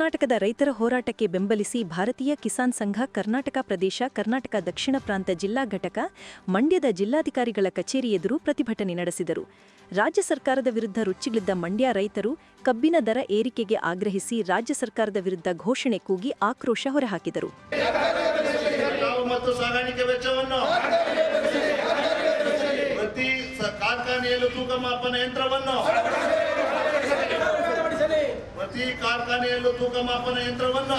ಕರ್ನಾಟಕದ ರೈತರ ಹೋರಾಟಕ್ಕೆ ಬೆಂಬಲಿಸಿ ಭಾರತೀಯ ಕಿಸಾನ್ ಸಂಘ, ಕರ್ನಾಟಕ ಪ್ರದೇಶ, ಕರ್ನಾಟಕ ದಕ್ಷಿಣ ಪ್ರಾಂತ ಜಿಲ್ಲಾ ಘಟಕ, ಮಂಡ್ಯದ ಜಿಲ್ಲಾಧಿಕಾರಿಗಳ ಕಚೇರಿ ಎದುರು ಪ್ರತಿಭಟನೆ ನಡೆಸಿದರು. ರಾಜ್ಯ ಸರ್ಕಾರದ ವಿರುದ್ಧ ರುಚ್ಚಿಗಿಳಿದ್ದ ಮಂಡ್ಯ ರೈತರು ಕಬ್ಬಿನ ದರ ಏರಿಕೆಗೆ ಆಗ್ರಹಿಸಿ ರಾಜ್ಯ ಸರ್ಕಾರದ ವಿರುದ್ಧ ಘೋಷಣೆ ಕೂಗಿ ಆಕ್ರೋಶ ಹೊರಹಾಕಿದರು. ಕಾರ್ಖಾನೆಯಲ್ಲೂ ತೂಕ ಮಾಪನ ಯಂತ್ರವನ್ನು ಪ್ರತಿ ಕಾರ್ಖಾನೆಯಲ್ಲೂ ತೂಕ ಮಾಪನ ಯಂತ್ರವನ್ನು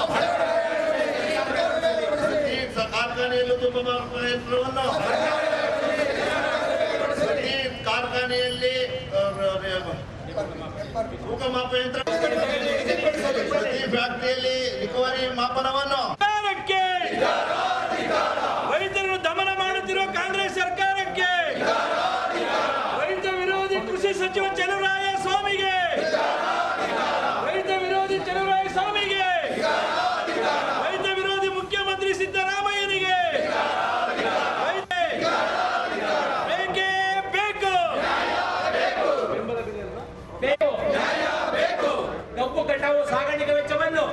ಪ್ರತಿ ಕಾರ್ಖಾನೆಯಲ್ಲೂ ತೂಕ ಮಾಪನ ಯಂತ್ರವನ್ನು ಪ್ರತಿ ಕಾರ್ಖಾನೆಯಲ್ಲಿ ತೂಕ ಮಾಪನ ಯಂತ್ರ. ಪ್ರತಿ ಫ್ಯಾಕ್ಟರಿಯಲ್ಲಿ ರಿಕವರಿ ಮಾಪನವನ್ನು ಸರ್ಕಾರಕ್ಕೆ ರೈತರನ್ನು ದಮನ ಮಾಡುತ್ತಿರುವ ಕಾಂಗ್ರೆಸ್ ಸರ್ಕಾರಕ್ಕೆ ರೈತ ವಿರೋಧಿ ಕೃಷಿ ಸಚಿವ ಚಲುವರಾಯ ಸ್ವಾಮಿಗೆ ರೈತ ವಿರೋಧಿ ಚಲುವರಾಯ ಸ್ವಾಮಿಗೆ ರೈತ ವಿರೋಧಿ ಮುಖ್ಯಮಂತ್ರಿ ಸಿದ್ದರಾಮಯ್ಯನಿಗೆ ರೈತ- ಬೇಕೇ ಬೇಕು ಬೇಕು ಕಬ್ಬು ಕಟಾವು ಸಾಗಾಣಿಕೆ ವೆಚ್ಚವನ್ನು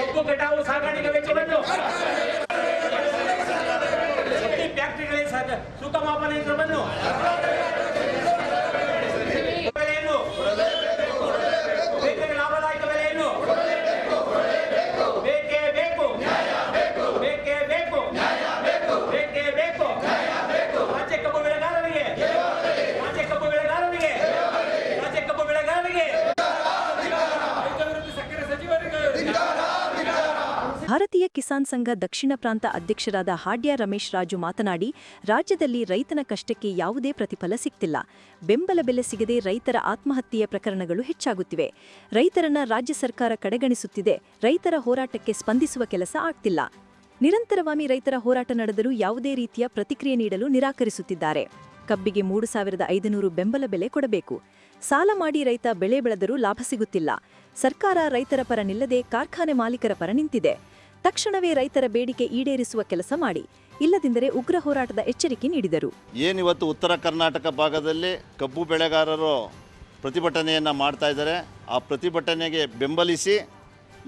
ಕಬ್ಬು ಕಟಾವು ಸಾಗಾಣಿಕೆ ವೆಚ್ಚವನ್ನು ಪ್ರತಿ ಫ್ಯಾಕ್ಟರಿಗಳಿಗೆ ಸಾಗ- ತೂಕ ಮಾಪನ ಯಂತ್ರವನ್ನು ಬೆಲೆಯನ್ನು ರೈತರಿಗೆ ಲಾಭದಾಯಕ ಬೆಲೆಯನ್ನು ಬೇಕೇ ಬೇಕು ಬೇಕೇ ಬೇಕು ಬೇಕೇ ಬೇಕು ರಾಜ್ಯ ಕಬ್ಬು ಬೆಳೆಗಾರರಿಗೆ ರಾಜ್ಯ ಕಬ್ಬು ಬೆಳೆಗಾರರಿಗೆ ರಾಜ್ಯ ಕಬ್ಬು ಬೆಳೆಗಾರರಿಗೆ ರೈತ ವಿರೋಧಿ ಸಕ್ಕರೆ ಸಚಿವರಿಗೆ ಭಾರತೀಯ ಕಿಸಾನ್ ಸಂಘ ದಕ್ಷಿಣ ಪ್ರಾಂತ ಅಧ್ಯಕ್ಷರಾದ ಹಾಡ್ಯ ರಮೇಶ್ ರಾಜು ಮಾತನಾಡಿ, ರಾಜ್ಯದಲ್ಲಿ ರೈತನ ಕಷ್ಟಕ್ಕೆ ಯಾವುದೇ ಪ್ರತಿಫಲ ಸಿಗ್ತಿಲ್ಲ ಬೆಂಬಲ ಬೆಲೆ ಸಿಗದೆ ರೈತರ ಆತ್ಮಹತ್ಯೆಯ ಪ್ರಕರಣಗಳು ಹೆಚ್ಚಾಗುತ್ತಿವೆ. ರೈತರನ್ನ ರಾಜ್ಯ ಸರ್ಕಾರ ಕಡೆಗಣಿಸುತ್ತಿದೆ. ರೈತರ ಹೋರಾಟಕ್ಕೆ ಸ್ಪಂದಿಸುವ ಕೆಲಸ ಆಗ್ತಿಲ್ಲ. ನಿರಂತರವಾಗಿ ರೈತರ ಹೋರಾಟ ನಡೆದರೂ ಯಾವುದೇ ರೀತಿಯ ಪ್ರತಿಕ್ರಿಯೆ ನೀಡಲು ನಿರಾಕರಿಸುತ್ತಿದ್ದಾರೆ. ಕಬ್ಬಿಗೆ ಮೂರು ಸಾವಿರದ ಐದುನೂರು ಬೆಂಬಲ ಬೆಲೆ ಕೊಡಬೇಕು. ಸಾಲ ಮಾಡಿ ರೈತ ಬೆಳೆ ಬೆಳೆದರೂ ಲಾಭ ಸಿಗುತ್ತಿಲ್ಲ. ಸರ್ಕಾರ ರೈತರ ಪರ ನಿಲ್ಲದೆ ಕಾರ್ಖಾನೆ ಮಾಲೀಕರ ಪರ ನಿಂತಿದೆ. ತಕ್ಷಣವೇ ರೈತರ ಬೇಡಿಕೆ ಈಡೇರಿಸುವ ಕೆಲಸ ಮಾಡಿ, ಇಲ್ಲದಿದ್ದರೆ ಉಗ್ರ ಹೋರಾಟದ ಎಚ್ಚರಿಕೆ ನೀಡಿದರು. ಏನಿವತ್ತು ಉತ್ತರ ಕರ್ನಾಟಕ ಭಾಗದಲ್ಲಿ ಕಬ್ಬು ಬೆಳೆಗಾರರು ಪ್ರತಿಭಟನೆಯನ್ನು ಮಾಡ್ತಾ ಇದ್ದಾರೆ. ಆ ಪ್ರತಿಭಟನೆಗೆ ಬೆಂಬಲಿಸಿ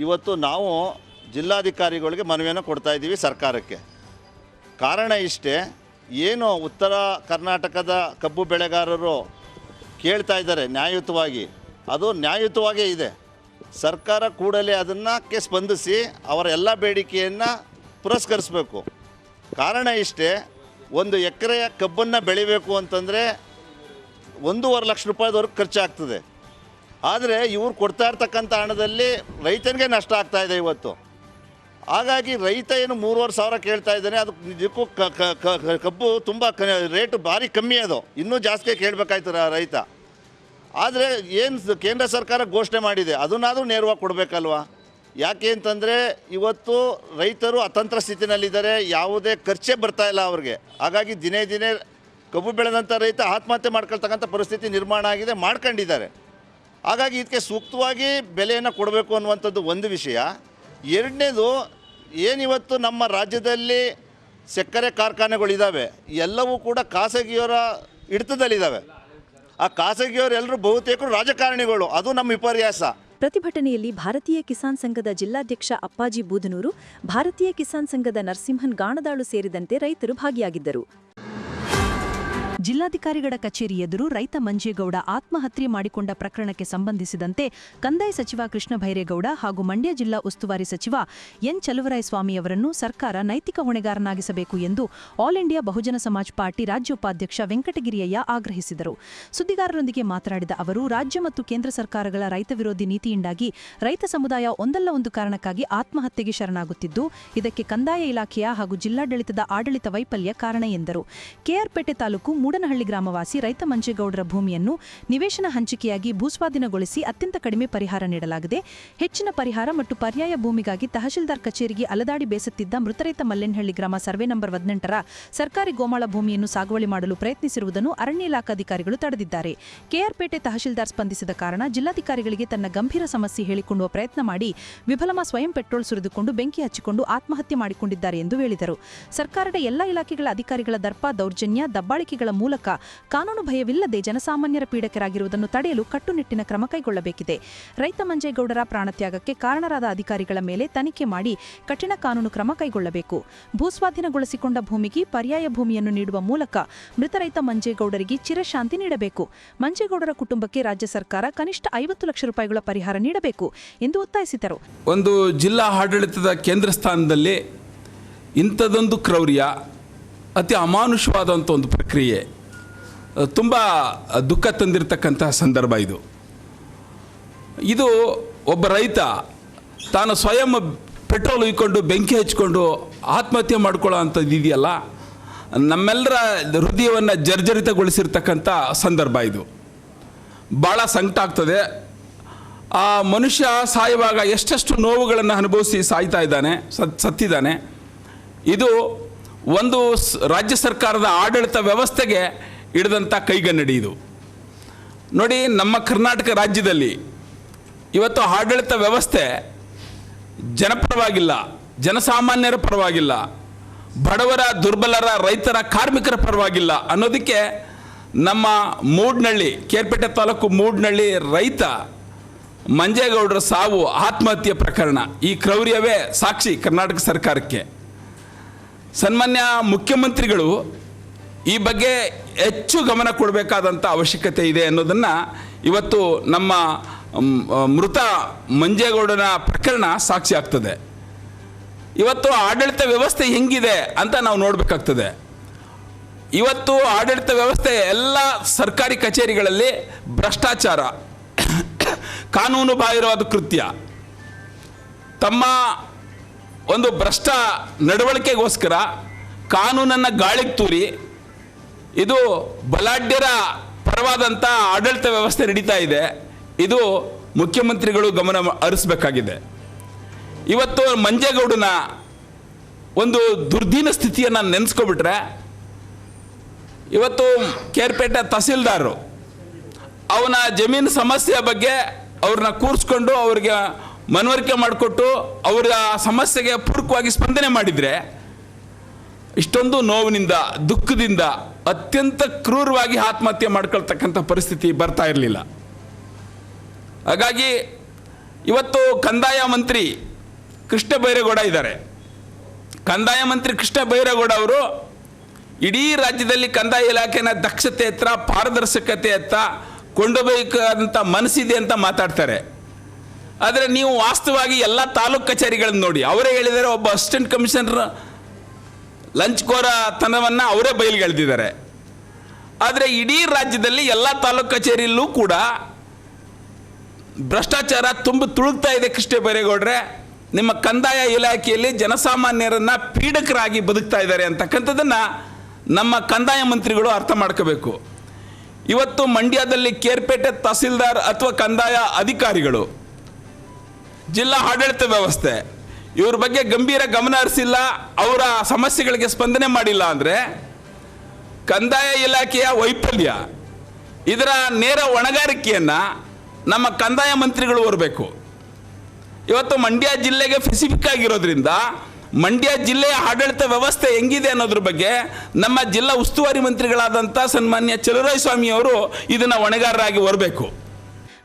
ಇವತ್ತು ನಾವು ಜಿಲ್ಲಾಧಿಕಾರಿಗಳಿಗೆ ಮನವಿಯನ್ನು ಕೊಡ್ತಾ ಇದ್ದೀವಿ ಸರ್ಕಾರಕ್ಕೆ. ಕಾರಣ ಇಷ್ಟೇ, ಏನು ಉತ್ತರ ಕರ್ನಾಟಕದ ಕಬ್ಬು ಬೆಳೆಗಾರರು ಕೇಳ್ತಾ ಇದ್ದಾರೆ ನ್ಯಾಯಯುತವಾಗಿ. ಅದು ನ್ಯಾಯಯುತವಾಗೇ ಇದೆ. ಸರ್ಕಾರ ಕೂಡಲೇ ಅದನ್ನಕ್ಕೆ ಸ್ಪಂದಿಸಿ ಅವರ ಎಲ್ಲ ಬೇಡಿಕೆಯನ್ನು ಪುರಸ್ಕರಿಸಬೇಕು. ಕಾರಣ ಇಷ್ಟೇ, ಒಂದು ಎಕರೆಯ ಕಬ್ಬನ್ನು ಬೆಳಿಬೇಕು ಅಂತಂದರೆ ಒಂದೂವರೆ ಲಕ್ಷ ರೂಪಾಯಿದವರೆಗೆ ಖರ್ಚಾಗ್ತದೆ. ಆದರೆ ಇವ್ರು ಕೊಡ್ತಾ ಇರ್ತಕ್ಕಂಥ ಹಣದಲ್ಲಿ ರೈತನಿಗೆ ನಷ್ಟ ಆಗ್ತಾ ಇದೆ ಇವತ್ತು. ಹಾಗಾಗಿ ರೈತ ಏನು ಮೂರುವರೆ ಸಾವಿರ ಕೇಳ್ತಾ ಇದ್ದಾನೆ, ಅದು ನಿಜಕ್ಕೂ ಕಬ್ಬು ತುಂಬ ರೇಟು ಭಾರಿ ಕಮ್ಮಿ ಅದು. ಇನ್ನೂ ಜಾಸ್ತಿ ಕೇಳಬೇಕಾಯ್ತು ರೈತ. ಆದರೆ ಏನು ಕೇಂದ್ರ ಸರ್ಕಾರ ಘೋಷಣೆ ಮಾಡಿದೆ, ಅದನ್ನಾದರೂ ನೇರವಾಗಿ ಕೊಡಬೇಕಲ್ವಾ? ಯಾಕೆ ಅಂತಂದರೆ ಇವತ್ತು ರೈತರು ಅತಂತ್ರ ಸ್ಥಿತಿನಲ್ಲಿದ್ದಾರೆ, ಯಾವುದೇ ಖರ್ಚೇ ಬರ್ತಾ ಇಲ್ಲ ಅವ್ರಿಗೆ. ಹಾಗಾಗಿ ದಿನೇ ದಿನೇ ಕಬ್ಬು ಬೆಳೆದಂಥ ರೈತ ಆತ್ಮಹತ್ಯೆ ಮಾಡ್ಕೊಳ್ತಕ್ಕಂಥ ಪರಿಸ್ಥಿತಿ ನಿರ್ಮಾಣ ಆಗಿದೆ, ಮಾಡ್ಕೊಂಡಿದ್ದಾರೆ. ಹಾಗಾಗಿ ಇದಕ್ಕೆ ಸೂಕ್ತವಾಗಿ ಬೆಲೆಯನ್ನು ಕೊಡಬೇಕು ಅನ್ನುವಂಥದ್ದು ಒಂದು ವಿಷಯ. ಎರಡನೇದು, ಏನಿವತ್ತು ನಮ್ಮ ರಾಜ್ಯದಲ್ಲಿ ಸಕ್ಕರೆ ಕಾರ್ಖಾನೆಗಳಿದ್ದಾವೆ ಎಲ್ಲವೂ ಕೂಡ ಖಾಸಗಿಯವರ ಹಿಡಿತದಲ್ಲಿದ್ದಾವೆ ಆ ಖಾಸಗಿಯವರೆಲ್ಲರೂ ಬಹುತೇಕರು ರಾಜಕಾರಣಿಗಳು. ಅದು ನಮ್ಮ ವಿಪರ್ಯಾಸ ಪ್ರತಿಭಟನೆಯಲ್ಲಿ ಭಾರತೀಯ ಕಿಸಾನ್ ಸಂಘದ ಜಿಲ್ಲಾಧ್ಯಕ್ಷ ಅಪ್ಪಾಜಿ ಬೂದನೂರು, ಭಾರತೀಯ ಕಿಸಾನ್ ಸಂಘದ ನರಸಿಂಹನ್ ಗಾಣದಾಳು ಸೇರಿದಂತೆ ರೈತರು ಭಾಗಿಯಾಗಿದ್ದರು. ಜಿಲ್ಲಾಧಿಕಾರಿಗಳ ಕಚೇರಿ ಎದುರು ರೈತ ಮಂಜೇಗೌಡ ಆತ್ಮಹತ್ಯೆ ಮಾಡಿಕೊಂಡ ಪ್ರಕರಣಕ್ಕೆ ಸಂಬಂಧಿಸಿದಂತೆ ಕಂದಾಯ ಸಚಿವ ಕೃಷ್ಣ ಭೈರೇಗೌಡ ಹಾಗೂ ಮಂಡ್ಯ ಜಿಲ್ಲಾ ಉಸ್ತುವಾರಿ ಸಚಿವ ಎನ್ ಚಲುವರಾಯಸ್ವಾಮಿ ಅವರನ್ನು ಸರ್ಕಾರ ನೈತಿಕ ಹೊಣೆಗಾರನಾಗಿಸಬೇಕು ಎಂದು All India Bahujan Samaj party ರಾಜ್ಯ ಉಪಾಧ್ಯಕ್ಷ ವೆಂಕಟಗಿರಿಯಯ್ಯ ಆಗ್ರಹಿಸಿದರು. ಸುದ್ದಿಗಾರರೊಂದಿಗೆ ಮಾತನಾಡಿದ ಅವರು, ರಾಜ್ಯ ಮತ್ತು ಕೇಂದ್ರ ಸರ್ಕಾರಗಳ ರೈತ ವಿರೋಧಿ ನೀತಿಯಿಂದಾಗಿ ರೈತ ಸಮುದಾಯ ಒಂದಲ್ಲ ಒಂದು ಕಾರಣಕ್ಕಾಗಿ ಆತ್ಮಹತ್ಯೆಗೆ ಶರಣಾಗುತ್ತಿದ್ದು, ಇದಕ್ಕೆ ಕಂದಾಯ ಇಲಾಖೆಯ ಹಾಗೂ ಜಿಲ್ಲಾಡಳಿತದ ಆಡಳಿತ ವೈಫಲ್ಯ ಕಾರಣ ಎಂದರು. ಕೆಆರ್ಪೇಟೆ ತಾಲೂಕು ಮೂಡನಹಳ್ಳಿ ಗ್ರಾಮವಾಸಿ ರೈತ ಮಂಜೇಗೌಡರ ಭೂಮಿಯನ್ನು ನಿವೇಶನ ಹಂಚಿಕೆಯಾಗಿ ಭೂಸ್ವಾಧೀನಗೊಳಿಸಿ ಅತ್ಯಂತ ಕಡಿಮೆ ಪರಿಹಾರ ನೀಡಲಾಗಿದೆ. ಹೆಚ್ಚಿನ ಪರಿಹಾರ ಮತ್ತು ಪರ್ಯಾಯ ಭೂಮಿಗಾಗಿ ತಹಶೀಲ್ದಾರ್ ಕಚೇರಿಗೆ ಅಲದಾಡಿ ಬೇಸತ್ತಿದ್ದ ಮೃತರೈತ ಮಲ್ಲೆನಹಳ್ಳಿ ಗ್ರಾಮ ಸರ್ವೆ ನಂಬರ್ ಹದಿನೆಂಟರ ಸರ್ಕಾರಿ ಗೋಮಾಳ ಭೂಮಿಯನ್ನು ಸಾಗುವಳಿ ಮಾಡಲು ಪ್ರಯತ್ನಿಸಿರುವುದನ್ನು ಅರಣ್ಯ ಇಲಾಖಾಧಿಕಾರಿಗಳು ತಡೆದಿದ್ದಾರೆ. ಕೆಆರ್ಪೇಟೆ ತಹಶೀಲ್ದಾರ್ ಸ್ಪಂದಿಸಿದ ಕಾರಣ ಜಿಲ್ಲಾಧಿಕಾರಿಗಳಿಗೆ ತನ್ನ ಗಂಭೀರ ಸಮಸ್ಯೆ ಹೇಳಿಕೊಳ್ಳುವ ಪ್ರಯತ್ನ ಮಾಡಿ ವಿಫಲಮ ಸ್ವಯಂ ಪೆಟ್ರೋಲ್ ಸುರಿದುಕೊಂಡು ಬೆಂಕಿ ಹಚ್ಚಿಕೊಂಡು ಆತ್ಮಹತ್ಯೆ ಮಾಡಿಕೊಂಡಿದ್ದಾರೆ ಎಂದು ಹೇಳಿದರು. ಸರ್ಕಾರದ ಎಲ್ಲಾ ಇಲಾಖೆಗಳ ಅಧಿಕಾರಿಗಳ ದರ್ಪ, ದೌರ್ಜನ್ಯ, ದಬ್ಬಾಳಿಕೆಗಳ ಮೂಲಕ ಕಾನೂನು ಭಯವಿಲ್ಲದೆ ಜನಸಾಮಾನ್ಯರ ಪೀಡಕರಾಗಿರುವುದನ್ನು ತಡೆಯಲು ಕಟ್ಟುನಿಟ್ಟಿನ ಕ್ರಮ ಕೈಗೊಳ್ಳಬೇಕಿದೆ. ರೈತ ಮಂಜೇಗೌಡರ ಪ್ರಾಣತ್ಯಾಗಕ್ಕೆ ಕಾರಣರಾದ ಅಧಿಕಾರಿಗಳ ಮೇಲೆ ತನಿಖೆ ಮಾಡಿ ಕಠಿಣ ಕಾನೂನು ಕ್ರಮ ಕೈಗೊಳ್ಳಬೇಕು. ಭೂಸ್ವಾಧೀನಗೊಳಿಸಿಕೊಂಡ ಭೂಮಿಗೆ ಪರ್ಯಾಯ ಭೂಮಿಯನ್ನು ನೀಡುವ ಮೂಲಕ ಮೃತ ರೈತ ಮಂಜೇಗೌಡರಿಗೆ ಚಿರಶಾಂತಿ ನೀಡಬೇಕು. ಮಂಜೇಗೌಡರ ಕುಟುಂಬಕ್ಕೆ ರಾಜ್ಯ ಸರ್ಕಾರ ಕನಿಷ್ಠ ಐವತ್ತು ಲಕ್ಷ ರೂಪಾಯಿಗಳ ಪರಿಹಾರ ನೀಡಬೇಕು ಎಂದು ಒತ್ತಾಯಿಸಿದರು. ಒಂದು ಜಿಲ್ಲಾ ಆಡಳಿತದ ಕೇಂದ್ರ ಸ್ಥಾನದಲ್ಲಿ ಇಂಥದೊಂದು ಕ್ರೌರ್ಯ ಅತಿ ಅಮಾನುಷವಾದಂಥ ಒಂದು ಪ್ರಕ್ರಿಯೆ ತುಂಬ ದುಃಖ ತಂದಿರತಕ್ಕಂತಹ ಸಂದರ್ಭ ಇದು. ಇದು ಒಬ್ಬ ರೈತ ತಾನು ಸ್ವಯಂ ಪೆಟ್ರೋಲ್ ಉಯ್ಕೊಂಡು ಬೆಂಕಿ ಹಚ್ಕೊಂಡು ಆತ್ಮಹತ್ಯೆ ಮಾಡ್ಕೊಳ್ಳೋ ಅಂಥದ್ದು ಇದೆಯಲ್ಲ? ನಮ್ಮೆಲ್ಲರ ಹೃದಯವನ್ನು ಜರ್ಜರಿತಗೊಳಿಸಿರ್ತಕ್ಕಂಥ ಸಂದರ್ಭ ಇದು. ಭಾಳ ಸಂಕಟ ಆಗ್ತದೆ. ಆ ಮನುಷ್ಯ ಸಾಯುವಾಗ ಎಷ್ಟೆಷ್ಟು ನೋವುಗಳನ್ನು ಅನುಭವಿಸಿ ಸಾಯ್ತಾ ಇದ್ದಾನೆ, ಸತ್, ಸತ್ತಿದ್ದಾನೆ. ಇದು ಒಂದು ರಾಜ್ಯ ಸರ್ಕಾರದ ಆಡಳಿತ ವ್ಯವಸ್ಥೆಗೆ ಹಿಡಿದಂಥ ಕೈಗನ್ನಡಿ ಇದು. ನೋಡಿ ನಮ್ಮ ಕರ್ನಾಟಕ ರಾಜ್ಯದಲ್ಲಿ ಇವತ್ತು ಆಡಳಿತ ವ್ಯವಸ್ಥೆ ಜನಪರವಾಗಿಲ್ಲ, ಜನಸಾಮಾನ್ಯರ ಪರವಾಗಿಲ್ಲ, ಬಡವರ, ದುರ್ಬಲರ, ರೈತರ, ಕಾರ್ಮಿಕರ ಪರವಾಗಿಲ್ಲ ಅನ್ನೋದಕ್ಕೆ ನಮ್ಮ ಮೂಡ್ನಳ್ಳಿ, ಕೇರ್ಪೇಟೆ ತಾಲೂಕು ಮೂಡ್ನಳ್ಳಿ ರೈತ ಮಂಜೇಗೌಡರ ಸಾವು ಆತ್ಮಹತ್ಯೆ ಪ್ರಕರಣ. ಈ ಕ್ರೌರ್ಯವೇ ಸಾಕ್ಷಿ ಕರ್ನಾಟಕ ಸರ್ಕಾರಕ್ಕೆ. ಸನ್ಮಾನ್ಯ ಮುಖ್ಯಮಂತ್ರಿಗಳು ಈ ಬಗ್ಗೆ ಹೆಚ್ಚು ಗಮನ ಕೊಡಬೇಕಾದಂಥ ಅವಶ್ಯಕತೆ ಇದೆ ಅನ್ನೋದನ್ನು ಇವತ್ತು ನಮ್ಮ ಮೃತ ಮಂಜೇಗೌಡನ ಪ್ರಕರಣ ಸಾಕ್ಷಿ ಆಗ್ತದೆ. ಇವತ್ತು ಆಡಳಿತ ವ್ಯವಸ್ಥೆ ಹೆಂಗಿದೆ ಅಂತ ನಾವು ನೋಡಬೇಕಾಗ್ತದೆ. ಇವತ್ತು ಆಡಳಿತ ವ್ಯವಸ್ಥೆ ಎಲ್ಲ ಸರ್ಕಾರಿ ಕಚೇರಿಗಳಲ್ಲಿ ಭ್ರಷ್ಟಾಚಾರ, ಕಾನೂನು ಬಾಹಿರವಾದ ಕೃತ್ಯ. ತಮ್ಮ ಒಂದು ಭ್ರಷ್ಟ ನಡವಳಿಕೆಗೋಸ್ಕರ ಕಾನೂನನ್ನು ಗಾಳಿಗೆ ತೂರಿ ಇದು ಬಲಾಢ್ಯರ ಪರವಾದಂಥ ಆಡಳಿತ ವ್ಯವಸ್ಥೆ ನಡೀತಾ ಇದೆ. ಇದು ಮುಖ್ಯಮಂತ್ರಿಗಳು ಗಮನ ಹರಿಸಬೇಕಾಗಿದೆ. ಇವತ್ತು ಮಂಜೇಗೌಡನ ಒಂದು ದುರ್ದೀನ ಸ್ಥಿತಿಯನ್ನು ನೆನೆಸ್ಕೊಬಿಟ್ರೆ ಇವತ್ತು ಕೇರ್ಪೇಟೆ ತಹಸೀಲ್ದಾರರು ಅವನ ಜಮೀನು ಸಮಸ್ಯೆ ಬಗ್ಗೆ ಅವ್ರನ್ನ ಕೂರಿಸ್ಕೊಂಡು ಅವ್ರಿಗೆ ಮನವರಿಕೆ ಮಾಡಿಕೊಟ್ಟು ಅವರ ಸಮಸ್ಯೆಗೆ ಪೂರಕವಾಗಿ ಸ್ಪಂದನೆ ಮಾಡಿದರೆ ಇಷ್ಟೊಂದು ನೋವಿನಿಂದ, ದುಃಖದಿಂದ ಅತ್ಯಂತ ಕ್ರೂರವಾಗಿ ಆತ್ಮಹತ್ಯೆ ಮಾಡ್ಕೊಳ್ತಕ್ಕಂಥ ಪರಿಸ್ಥಿತಿ ಬರ್ತಾ ಇರಲಿಲ್ಲ. ಹಾಗಾಗಿ ಇವತ್ತು ಕಂದಾಯ ಮಂತ್ರಿ ಕೃಷ್ಣ ಬೈರೇಗೌಡ ಇದ್ದಾರೆ. ಕಂದಾಯ ಮಂತ್ರಿ ಕೃಷ್ಣ ಬೈರೇಗೌಡ ಅವರು ಇಡೀ ರಾಜ್ಯದಲ್ಲಿ ಕಂದಾಯ ಇಲಾಖೆನ ದಕ್ಷತೆ ಹತ್ರ ಪಾರದರ್ಶಕತೆ ಹತ್ರ ಕೊಂಡೊಯ್ಯಬೇಕಾದಂಥ ಮನಸ್ಸಿದೆ ಅಂತ ಮಾತಾಡ್ತಾರೆ. ಆದರೆ ನೀವು ವಾಸ್ತವವಾಗಿ ಎಲ್ಲ ತಾಲೂಕು ಕಚೇರಿಗಳನ್ನು ನೋಡಿ, ಅವರೇ ಹೇಳಿದರೆ ಒಬ್ಬ ಅಸಿಸ್ಟೆಂಟ್ ಕಮಿಷನರ್ ಲಂಚ್ಕೋರ ತನವನ್ನು ಅವರೇ ಬಯಲಿಗೆಳೆದಿದ್ದಾರೆ ಆದರೆ ಇಡೀ ರಾಜ್ಯದಲ್ಲಿ ಎಲ್ಲ ತಾಲೂಕು ಕಚೇರಿಯಲ್ಲೂ ಕೂಡ ಭ್ರಷ್ಟಾಚಾರ ತುಂಬ ತುಳುಕ್ತಾ ಇದೆ ಕೃಷ್ಣ ಬೈರೇಗೌಡ್ರೆ. ನಿಮ್ಮ ಕಂದಾಯ ಇಲಾಖೆಯಲ್ಲಿ ಜನಸಾಮಾನ್ಯರನ್ನ ಪೀಡಕರಾಗಿ ಬದುಕ್ತಾ ಇದ್ದಾರೆ ಅಂತಕ್ಕಂಥದ್ದನ್ನು ನಮ್ಮ ಕಂದಾಯ ಮಂತ್ರಿಗಳು ಅರ್ಥ ಮಾಡ್ಕೋಬೇಕು. ಇವತ್ತು ಮಂಡ್ಯದಲ್ಲಿ ಕೇರ್ಪೇಟೆ ತಹಸೀಲ್ದಾರ್ ಅಥವಾ ಕಂದಾಯ ಅಧಿಕಾರಿಗಳು ಜಿಲ್ಲಾ ಆಡಳಿತ ವ್ಯವಸ್ಥೆ. ಇವ್ರ ಬಗ್ಗೆ ಗಂಭೀರ ಗಮನ ಹರಿಸಿಲ್ಲ, ಅವರ ಸಮಸ್ಯೆಗಳಿಗೆ ಸ್ಪಂದನೆ ಮಾಡಿಲ್ಲ ಅಂದರೆ ಕಂದಾಯ ಇಲಾಖೆಯ ವೈಫಲ್ಯ. ಇದರ ನೇರ ಹೊಣೆಗಾರಿಕೆಯನ್ನು ನಮ್ಮ ಕಂದಾಯ ಮಂತ್ರಿಗಳು ಹೊರಬೇಕು ಇವತ್ತು ಮಂಡ್ಯ ಜಿಲ್ಲೆಗೆ ಫೆಸಿಫಿಕ್ ಆಗಿರೋದ್ರಿಂದ ಮಂಡ್ಯ ಜಿಲ್ಲೆಯ ಆಡಳಿತ ವ್ಯವಸ್ಥೆ ಹೆಂಗಿದೆ ಅನ್ನೋದ್ರ ಬಗ್ಗೆ ನಮ್ಮ ಜಿಲ್ಲಾ ಉಸ್ತುವಾರಿ ಮಂತ್ರಿಗಳಾದಂಥ ಸನ್ಮಾನ್ಯ ಚಲುರಾಯಸ್ವಾಮಿ ಅವರು ಇದನ್ನು ಹೊಣೆಗಾರರಾಗಿ ಹೊರಬೇಕು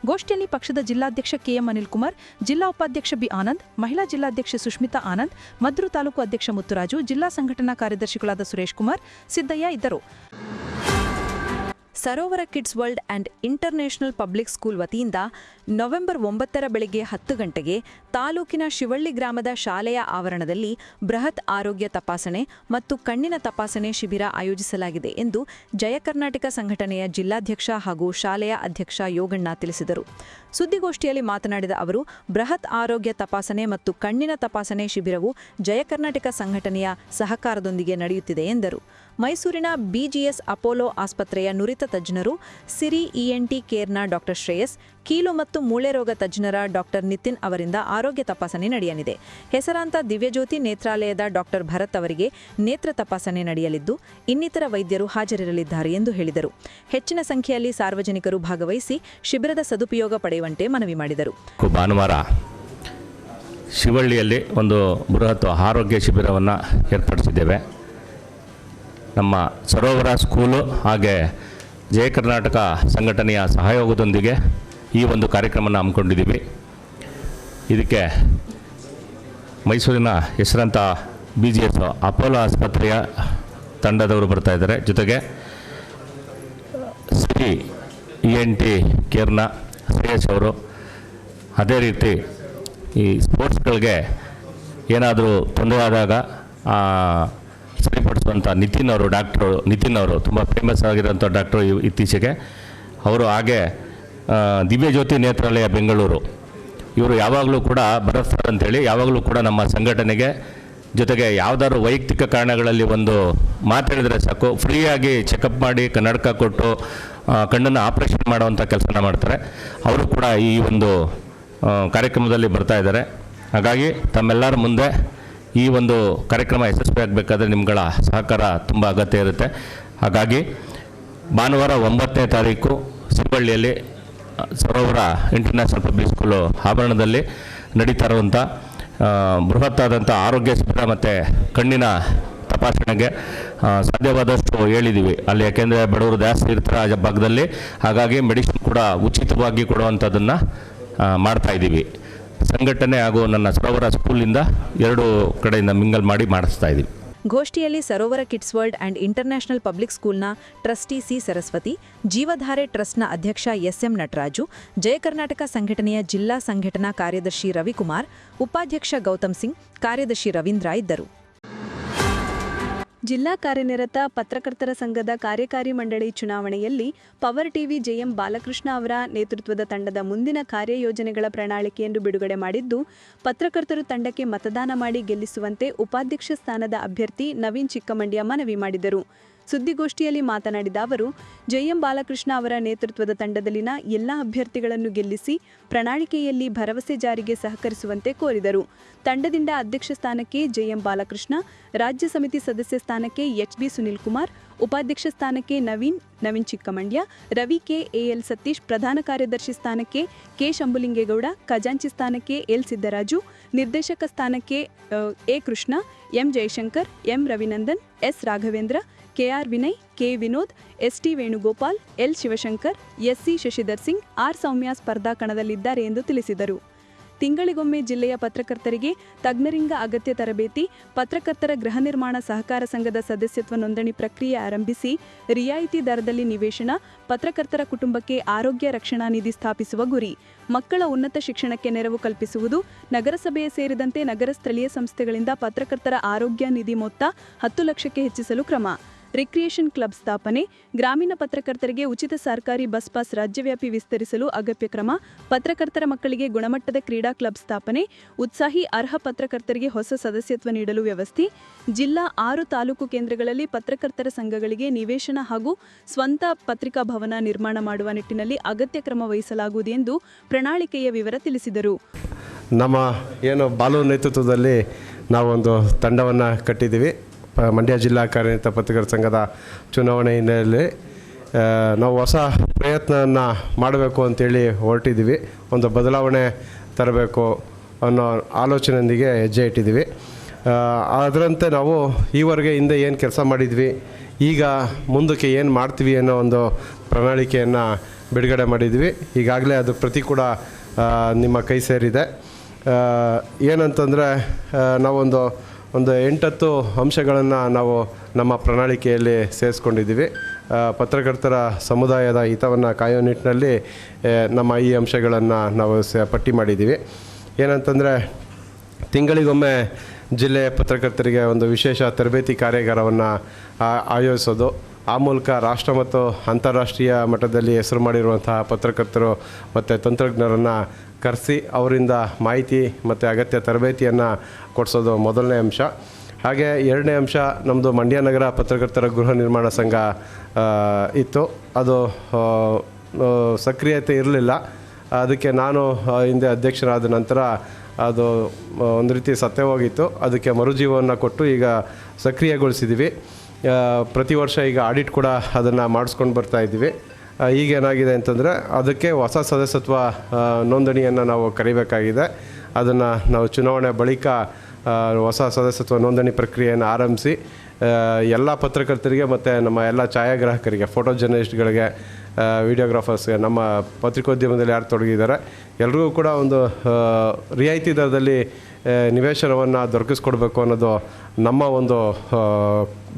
ಗೋಷ್ಠಿಯಲ್ಲಿ ಪಕ್ಷದ ಜಿಲ್ಲಾಧ್ಯಕ್ಷ ಕೆಎಂ ಅನಿಲ್ ಕುಮಾರ್ ಜಿಲ್ಲಾ ಉಪಾಧ್ಯಕ್ಷ ಬಿ ಆನಂದ್, ಮಹಿಳಾ ಜಿಲ್ಲಾಧ್ಯಕ್ಷೆ ಸುಷ್ಮಿತಾ ಆನಂದ್, ಮದ್ರು ತಾಲೂಕು ಅಧ್ಯಕ್ಷ ಮುತ್ತುರಾಜು, ಜಿಲ್ಲಾ ಸಂಘಟನಾ ಕಾರ್ಯದರ್ಶಿಗಳಾದ ಸುರೇಶ್ ಕುಮಾರ್ ಸಿದ್ದಯ್ಯ ಇದ್ದರು. Sarovara kids world and international public school ವತಿಯಿಂದ ನವೆಂಬರ್ ಒಂಬತ್ತರ ಬೆಳಗ್ಗೆ ಹತ್ತು ಗಂಟೆಗೆ ತಾಲೂಕಿನ ಶಿವಳ್ಳಿ ಗ್ರಾಮದ ಶಾಲೆಯ ಆವರಣದಲ್ಲಿ ಬೃಹತ್ ಆರೋಗ್ಯ ತಪಾಸಣೆ ಮತ್ತು ಕಣ್ಣಿನ ತಪಾಸಣೆ ಶಿಬಿರ ಆಯೋಜಿಸಲಾಗಿದೆ ಎಂದು ಜಯ ಕರ್ನಾಟಕ ಸಂಘಟನೆಯ ಜಿಲ್ಲಾಧ್ಯಕ್ಷ ಹಾಗೂ ಶಾಲೆಯ ಅಧ್ಯಕ್ಷ ಯೋಗಣ್ಣ ತಿಳಿಸಿದರು. ಸುದ್ದಿಗೋಷ್ಠಿಯಲ್ಲಿ ಮಾತನಾಡಿದ ಅವರು, ಬೃಹತ್ ಆರೋಗ್ಯ ತಪಾಸಣೆ ಮತ್ತು ಕಣ್ಣಿನ ತಪಾಸಣೆ ಶಿಬಿರವು ಜಯ ಕರ್ನಾಟಕ ಸಂಘಟನೆಯ ಸಹಕಾರದೊಂದಿಗೆ ನಡೆಯುತ್ತಿದೆ ಎಂದರು. ಮೈಸೂರಿನ ಬಿಜಿಎಸ್ ಅಪೋಲೋ ಆಸ್ಪತ್ರೆಯ ನುರಿತ ತಜ್ಞರು, ಸಿರಿ ಇಎನ್ಟಿ ಕೇರ್ನ ಡಾಕ್ಟರ್ ಶ್ರೇಯಸ್ ಕೀಲು ಮತ್ತು ಮೂಳೆ ರೋಗ ತಜ್ಞರ ಡಾಕ್ಟರ್ ನಿತಿನ್ ಅವರಿಂದ ಆರೋಗ್ಯ ತಪಾಸಣೆ ನಡೆಯಲಿದೆ. ಹೆಸರಾಂತ ದಿವ್ಯಜ್ಯೋತಿ ನೇತ್ರಾಲಯದ ಡಾಕ್ಟರ್ ಭರತ್ ಅವರಿಗೆ ನೇತ್ರ ತಪಾಸಣೆ ನಡೆಯಲಿದ್ದು, ಇನ್ನಿತರ ವೈದ್ಯರು ಹಾಜರಿರಲಿದ್ದಾರೆ ಎಂದು ಹೇಳಿದರು. ಹೆಚ್ಚಿನ ಸಂಖ್ಯೆಯಲ್ಲಿ ಸಾರ್ವಜನಿಕರು ಭಾಗವಹಿಸಿ ಶಿಬಿರದ ಸದುಪಯೋಗ ಪಡೆಯುವಂತೆ ಮನವಿ ಮಾಡಿದರು. ಭಾನುವಾರ ಶಿವಳ್ಳಿಯಲ್ಲಿ ಒಂದು ಬೃಹತ್ ಆರೋಗ್ಯ ಶಿಬಿರವನ್ನು ಏರ್ಪಡಿಸಿದ್ದೇವೆ. ನಮ್ಮ ಸರೋವರ ಸ್ಕೂಲು ಹಾಗೆ ಜಯ ಕರ್ನಾಟಕ ಸಂಘಟನೆಯ ಸಹಯೋಗದೊಂದಿಗೆ ಈ ಒಂದು ಕಾರ್ಯಕ್ರಮನ ಹಮ್ಮಿಕೊಂಡಿದ್ದೀವಿ. ಇದಕ್ಕೆ ಮೈಸೂರಿನ ಹೆಸರಂತ ಬಿ ಜಿ ಎಸ್ ಅಪೋಲೋ ಆಸ್ಪತ್ರೆಯ ತಂಡದವರು ಬರ್ತಾ ಇದ್ದಾರೆ. ಜೊತೆಗೆ ಸಿ ಇ ಎನ್ ಟಿ ಕೇರ್ನ ಶ್ರೇಯಸ್ ಅವರು ಅದೇ ರೀತಿ ಈ ಸ್ಪೋರ್ಟ್ಸ್ಗಳಿಗೆ ಏನಾದರೂ ತೊಂದರೆ ಆದಾಗ ಸರಿಪಡಿಸುವಂಥ ನಿತಿನ್ ಅವರು, ಡಾಕ್ಟ್ರು ನಿತಿನ್ ಅವರು, ತುಂಬ ಫೇಮಸ್ ಆಗಿರೋಂಥ ಡಾಕ್ಟ್ರು ಇತ್ತೀಚೆಗೆ. ಅವರು ಹಾಗೆ ದಿವ್ಯಜ್ಯೋತಿ ನೇತ್ರಾಲಯ, ಬೆಂಗಳೂರು. ಇವರು ಯಾವಾಗಲೂ ಕೂಡ ಬರಸ್ತಾರೆ ಅಂಥೇಳಿ ಯಾವಾಗಲೂ ಕೂಡ ನಮ್ಮ ಸಂಘಟನೆಗೆ ಜೊತೆಗೆ ಯಾವುದಾದ್ರು ವೈಯಕ್ತಿಕ ಕಾರಣಗಳಲ್ಲಿ ಒಂದು ಮಾತಾಡಿದರೆ ಸಾಕು. ಫ್ರೀಯಾಗಿ ಚೆಕಪ್ ಮಾಡಿ ಕನ್ನಡಕ ಕೊಟ್ಟು ಕಣ್ಣನ್ನು ಆಪ್ರೇಷನ್ ಮಾಡುವಂಥ ಕೆಲಸನ ಮಾಡ್ತಾರೆ. ಅವರು ಕೂಡ ಈ ಒಂದು ಕಾರ್ಯಕ್ರಮದಲ್ಲಿ ಬರ್ತಾ ಇದ್ದಾರೆ. ಹಾಗಾಗಿ ತಮ್ಮೆಲ್ಲರ ಮುಂದೆ ಈ ಒಂದು ಕಾರ್ಯಕ್ರಮ ಯಶಸ್ವಿ ಆಗಬೇಕಾದ್ರೆ ನಿಮ್ಗಳ ಸಹಕಾರ ತುಂಬ ಅಗತ್ಯ ಇರುತ್ತೆ. ಹಾಗಾಗಿ ಭಾನುವಾರ ಒಂಬತ್ತನೇ ತಾರೀಕು ಸಿಬ್ಬಳ್ಳಿಯಲ್ಲಿ ಸರೋವರ ಇಂಟರ್ನ್ಯಾಷನಲ್ ಪಬ್ಲಿಕ್ ಸ್ಕೂಲು ಆವರಣದಲ್ಲಿ ನಡೀತಾ ಇರುವಂಥ ಬೃಹತ್ತಾದಂಥ ಆರೋಗ್ಯ ಶಿಬಿರ ಮತ್ತು ಕಣ್ಣಿನ ತಪಾಸಣೆಗೆ ಸಾಧ್ಯವಾದಷ್ಟು ಹೇಳಿದ್ದೀವಿ ಅಲ್ಲಿ ಯಾಕೆಂದರೆ ಬಡವರು ಜಾಸ್ತಿ ಇರ್ತಾರೆ ಆ ಭಾಗದಲ್ಲಿ. ಹಾಗಾಗಿ ಮೆಡಿಸಿನ್ ಕೂಡ ಉಚಿತವಾಗಿ ಕೊಡುವಂಥದ್ದನ್ನು ಮಾಡ್ತಾಯಿದ್ದೀವಿ ಸಂಘಟನೆ ಹಾಗೂ ನನ್ನ ಸರೋವರ ಸ್ಕೂಲಿಂದ ಎರಡು ಕಡೆಯಿಂದ ಮಿಂಗಲ್ ಮಾಡಿ ಮಾಡಿಸ್ತಾ ಇದ್ದೀವಿ ಗೋಷ್ಠಿಯಲ್ಲಿ Sarovara kids world and international public ಸ್ಕೂಲ್ನ ಟ್ರಸ್ಟಿ ಸಿ ಸರಸ್ವತಿ, ಜೀವಧಾರೆ ಟ್ರಸ್ಟ್ನ ಅಧ್ಯಕ್ಷ ಎಸ್ಎಂ ನಟರಾಜು, ಜಯ ಕರ್ನಾಟಕ ಸಂಘಟನೆಯ ಜಿಲ್ಲಾ ಸಂಘಟನಾ ಕಾರ್ಯದರ್ಶಿ ರವಿಕುಮಾರ್, ಉಪಾಧ್ಯಕ್ಷ ಗೌತಮ್ ಸಿಂಗ್, ಕಾರ್ಯದರ್ಶಿ ರವೀಂದ್ರ ಇದ್ದರು. ಜಿಲ್ಲಾ ಕಾರ್ಯನಿರತ ಪತ್ರಕರ್ತರ ಸಂಘದ ಕಾರ್ಯಕಾರಿ ಮಂಡಳಿ ಚುನಾವಣೆಯಲ್ಲಿ ಪವರ್ ಟಿವಿ ಜೆಎಂ ಬಾಲಕೃಷ್ಣ ಅವರ ನೇತೃತ್ವದ ತಂಡದ ಮುಂದಿನ ಕಾರ್ಯಯೋಜನೆಗಳ ಪ್ರಣಾಳಿಕೆಯನ್ನು ಬಿಡುಗಡೆ ಮಾಡಿದ್ದು, ಪತ್ರಕರ್ತರು ತಂಡಕ್ಕೆ ಮತದಾನ ಮಾಡಿ ಗೆಲ್ಲಿಸುವಂತೆ ಉಪಾಧ್ಯಕ್ಷ ಸ್ಥಾನದ ಅಭ್ಯರ್ಥಿ ನವೀನ್ ಚಿಕ್ಕಮಂಡ್ಯ ಮನವಿ ಮಾಡಿದರು. ಸುದ್ದಿಗೋಷ್ಠಿಯಲ್ಲಿ ಮಾತನಾಡಿದ ಅವರು ಜೆಎಂ ಬಾಲಕೃಷ್ಣ ಅವರ ನೇತೃತ್ವದ ತಂಡದಲ್ಲಿನ ಎಲ್ಲ ಅಭ್ಯರ್ಥಿಗಳನ್ನು ಗೆಲ್ಲಿಸಿ ಪ್ರಣಾಳಿಕೆಯಲ್ಲಿ ಭರವಸೆ ಜಾರಿಗೆ ಸಹಕರಿಸುವಂತೆ ಕೋರಿದರು. ತಂಡದಿಂದ ಅಧ್ಯಕ್ಷ ಸ್ಥಾನಕ್ಕೆ ಜೆಎಂ ಬಾಲಕೃಷ್ಣ, ರಾಜ್ಯ ಸಮಿತಿ ಸದಸ್ಯ ಸ್ಥಾನಕ್ಕೆ ಎಚ್ ಬಿ ಸುನಿಲ್ ಕುಮಾರ್, ಉಪಾಧ್ಯಕ್ಷ ಸ್ಥಾನಕ್ಕೆ Naveen Naveen Chikkamandya, Ravi K A L Satish, ಪ್ರಧಾನ ಕಾರ್ಯದರ್ಶಿ ಸ್ಥಾನಕ್ಕೆ ಕೆ ಶಂಭುಲಿಂಗೇಗೌಡ, ಖಜಾಂಚಿ ಸ್ಥಾನಕ್ಕೆ ಎಲ್ ಸಿದ್ದರಾಜು, ನಿರ್ದೇಶಕ ಸ್ಥಾನಕ್ಕೆ A Krishna, M Jayashankar, M Ravinandan, S Raghavendra K R Vinay, K Vinod S S T Venugopal, L Shivashankar, S C Shashidhar Singh, R Soumya ಸ್ಪರ್ಧಾ ಕಣದಲ್ಲಿದ್ದಾರೆ ಎಂದು ತಿಳಿಸಿದರು. ತಿಂಗಳಿಗೊಮ್ಮೆ ಜಿಲ್ಲೆಯ ಪತ್ರಕರ್ತರಿಗೆ ತಜ್ಞರಿಂಗ ಅಗತ್ಯ ತರಬೇತಿ, ಪತ್ರಕರ್ತರ ಗೃಹ ನಿರ್ಮಾಣ ಸಹಕಾರ ಸಂಘದ ಸದಸ್ಯತ್ವ ನೋಂದಣಿ ಪ್ರಕ್ರಿಯೆ ಆರಂಭಿಸಿ, ರಿಯಾಯಿತಿ ದರದಲ್ಲಿ ನಿವೇಶನ, ಪತ್ರಕರ್ತರ ಕುಟುಂಬಕ್ಕೆ ಆರೋಗ್ಯ ರಕ್ಷಣಾ ನಿಧಿ ಸ್ಥಾಪಿಸುವ ಗುರಿ, ಮಕ್ಕಳ ಉನ್ನತ ಶಿಕ್ಷಣಕ್ಕೆ ನೆರವು ಕಲ್ಪಿಸುವುದು, ನಗರಸಭೆಯ ಸೇರಿದಂತೆ ನಗರ ಸ್ಥಳೀಯ ಸಂಸ್ಥೆಗಳಿಂದ ಪತ್ರಕರ್ತರ ಆರೋಗ್ಯ ನಿಧಿ ಮೊತ್ತ ಹತ್ತು ಲಕ್ಷಕ್ಕೆ ಹೆಚ್ಚಿಸಲು ಕ್ರಮ. ರಿಕ್ರಿಯೇಷನ್ ಕ್ಲಬ್ ಸ್ಥಾಪನೆ, ಗ್ರಾಮೀಣ ಪತ್ರಕರ್ತರಿಗೆ ಉಚಿತ ಸರ್ಕಾರಿ ಬಸ್ ಪಾಸ್ ರಾಜ್ಯವ್ಯಾಪಿ ವಿಸ್ತರಿಸಲು ಅಗತ್ಯ ಕ್ರಮ, ಪತ್ರಕರ್ತರ ಮಕ್ಕಳಿಗೆ ಗುಣಮಟ್ಟದ ಕ್ರೀಡಾ ಕ್ಲಬ್ ಸ್ಥಾಪನೆ, ಉತ್ಸಾಹಿ ಅರ್ಹ ಪತ್ರಕರ್ತರಿಗೆ ಹೊಸ ಸದಸ್ಯತ್ವ ನೀಡಲು ವ್ಯವಸ್ಥೆ, ಜಿಲ್ಲಾ ಆರು ತಾಲೂಕು ಕೇಂದ್ರಗಳಲ್ಲಿ ಪತ್ರಕರ್ತರ ಸಂಘಗಳಿಗೆ ನಿವೇಶನ ಹಾಗೂ ಸ್ವಂತ ಪತ್ರಿಕಾ ಭವನ ನಿರ್ಮಾಣ ಮಾಡುವ ನಿಟ್ಟಿನಲ್ಲಿ ಅಗತ್ಯ ಕ್ರಮ ವಹಿಸಲಾಗುವುದು ಎಂದು ಪ್ರಣಾಳಿಕೆಯ ವಿವರ ತಿಳಿಸಿದರು. ನಮ್ಮ ಏನು ಬಾಲು ನೇತೃತ್ವದಲ್ಲಿ ನಾವೊಂದು ತಂಡವನ್ನು ಕಟ್ಟಿದ್ದೀವಿ. ಪ- ಮಂಡ್ಯ ಜಿಲ್ಲಾ ಕಾರ್ಯನಿರತ ಪತ್ರಕರ್ತರ ಸಂಘದ ಚುನಾವಣೆ ಹಿನ್ನೆಲೆಯಲ್ಲಿ ನಾವು ಹೊಸ ಪ್ರಯತ್ನವನ್ನು ಮಾಡಬೇಕು ಅಂತೇಳಿ ಹೊರಟಿದ್ದೀವಿ. ಒಂದು ಬದಲಾವಣೆ ತರಬೇಕು ಅನ್ನೋ ಆಲೋಚನೆಯೊಂದಿಗೆ ಹೆಜ್ಜೆ ಇಟ್ಟಿದ್ದೀವಿ. ಅದರಂತೆ ನಾವು ಈವರೆಗೆ ಹಿಂದೆ ಏನು ಕೆಲಸ ಮಾಡಿದ್ವಿ, ಈಗ ಮುಂದಕ್ಕೆ ಏನು ಮಾಡ್ತೀವಿ ಅನ್ನೋ ಒಂದು ಪ್ರಣಾಳಿಕೆಯನ್ನು ಬಿಡುಗಡೆ ಮಾಡಿದ್ವಿ ಈಗಾಗಲೇ ಅದು ಪ್ರತಿ ಕೂಡ ನಿಮ್ಮ ಕೈ ಸೇರಿದೆ. ಏನಂತಂದರೆ ನಾವೊಂದು ಒಂದು ಎಂಟತ್ತು ಅಂಶಗಳನ್ನು ನಾವು ನಮ್ಮ ಪ್ರಣಾಳಿಕೆಯಲ್ಲಿ ಸೇರಿಸ್ಕೊಂಡಿದ್ದೀವಿ. ಪತ್ರಕರ್ತರ ಸಮುದಾಯದ ಹಿತವನ್ನು ಕಾಯೋ ನಿಟ್ಟಿನಲ್ಲಿ ನಮ್ಮ ಈ ಅಂಶಗಳನ್ನು ನಾವು ಸ, ಪಟ್ಟಿ ಮಾಡಿದ್ದೀವಿ. ಏನಂತಂದರೆ, ತಿಂಗಳಿಗೊಮ್ಮೆ ಜಿಲ್ಲೆಯ ಪತ್ರಕರ್ತರಿಗೆ ಒಂದು ವಿಶೇಷ ತರಬೇತಿ ಕಾರ್ಯಾಗಾರವನ್ನು ಆಯೋಜಿಸೋದು. ಆ ಮೂಲಕ ರಾಷ್ಟ್ರ ಮತ್ತು ಅಂತಾರಾಷ್ಟ್ರೀಯ ಮಟ್ಟದಲ್ಲಿ ಹೆಸರು ಮಾಡಿರುವಂತಹ ಪತ್ರಕರ್ತರು ಮತ್ತು ತಂತ್ರಜ್ಞರನ್ನು ಕರೆಸಿ ಅವರಿಂದ ಮಾಹಿತಿ ಮತ್ತು ಅಗತ್ಯ ತರಬೇತಿಯನ್ನು ಕೊಡಿಸೋದು ಮೊದಲನೇ ಅಂಶ. ಹಾಗೆ ಎರಡನೇ ಅಂಶ ನಮ್ಮದು ಮಂಡ್ಯ ನಗರ ಪತ್ರಕರ್ತರ ಗೃಹ ನಿರ್ಮಾಣ ಸಂಘ ಇತ್ತು. ಅದು ಸಕ್ರಿಯತೆ ಇರಲಿಲ್ಲ. ಅದಕ್ಕೆ ನಾನು ಹಿಂದೆ ಅಧ್ಯಕ್ಷರಾದ ನಂತರ ಅದು ಒಂದು ರೀತಿ ಸತ್ಯ ಹೋಗಿತ್ತು ಅದಕ್ಕೆ ಮರುಜೀವವನ್ನು ಕೊಟ್ಟು ಈಗ ಸಕ್ರಿಯಗೊಳಿಸಿದ್ದೀವಿ ಪ್ರತಿ ವರ್ಷ ಈಗ ಆಡಿಟ್ ಕೂಡ ಅದನ್ನು ಮಾಡಿಸ್ಕೊಂಡು ಬರ್ತಾ ಇದ್ದೀವಿ. ಈಗ ಏನಾಗಿದೆ ಅಂತಂದರೆ ಅದಕ್ಕೆ ಹೊಸ ಸದಸ್ಯತ್ವ ನೋಂದಣಿಯನ್ನು ನಾವು ಕರಿಬೇಕಾಗಿದೆ. ಅದನ್ನು ನಾವು ಚುನಾವಣೆ ಬಳಿಕ ಹೊಸ ಸದಸ್ಯತ್ವ ನೋಂದಣಿ ಪ್ರಕ್ರಿಯೆಯನ್ನು ಆರಂಭಿಸಿ ಎಲ್ಲ ಪತ್ರಕರ್ತರಿಗೆ ಮತ್ತು ನಮ್ಮ ಎಲ್ಲ ಛಾಯಾಗ್ರಾಹಕರಿಗೆ, ಫೋಟೋ ಜರ್ನಲಿಸ್ಟ್ಗಳಿಗೆ ವಿಡಿಯೋಗ್ರಾಫರ್ಸ್ಗೆ, ನಮ್ಮ ಪತ್ರಿಕೋದ್ಯಮದಲ್ಲಿ ಯಾರು ತೊಡಗಿದ್ದಾರೆ, ಎಲ್ರಿಗೂ ಕೂಡ ಒಂದು ರಿಯಾಯಿತಿ ದರದಲ್ಲಿ ನಿವೇಶನವನ್ನು ದೊರಕಿಸ್ಕೊಡ್ಬೇಕು ಅನ್ನೋದು ನಮ್ಮ ಒಂದು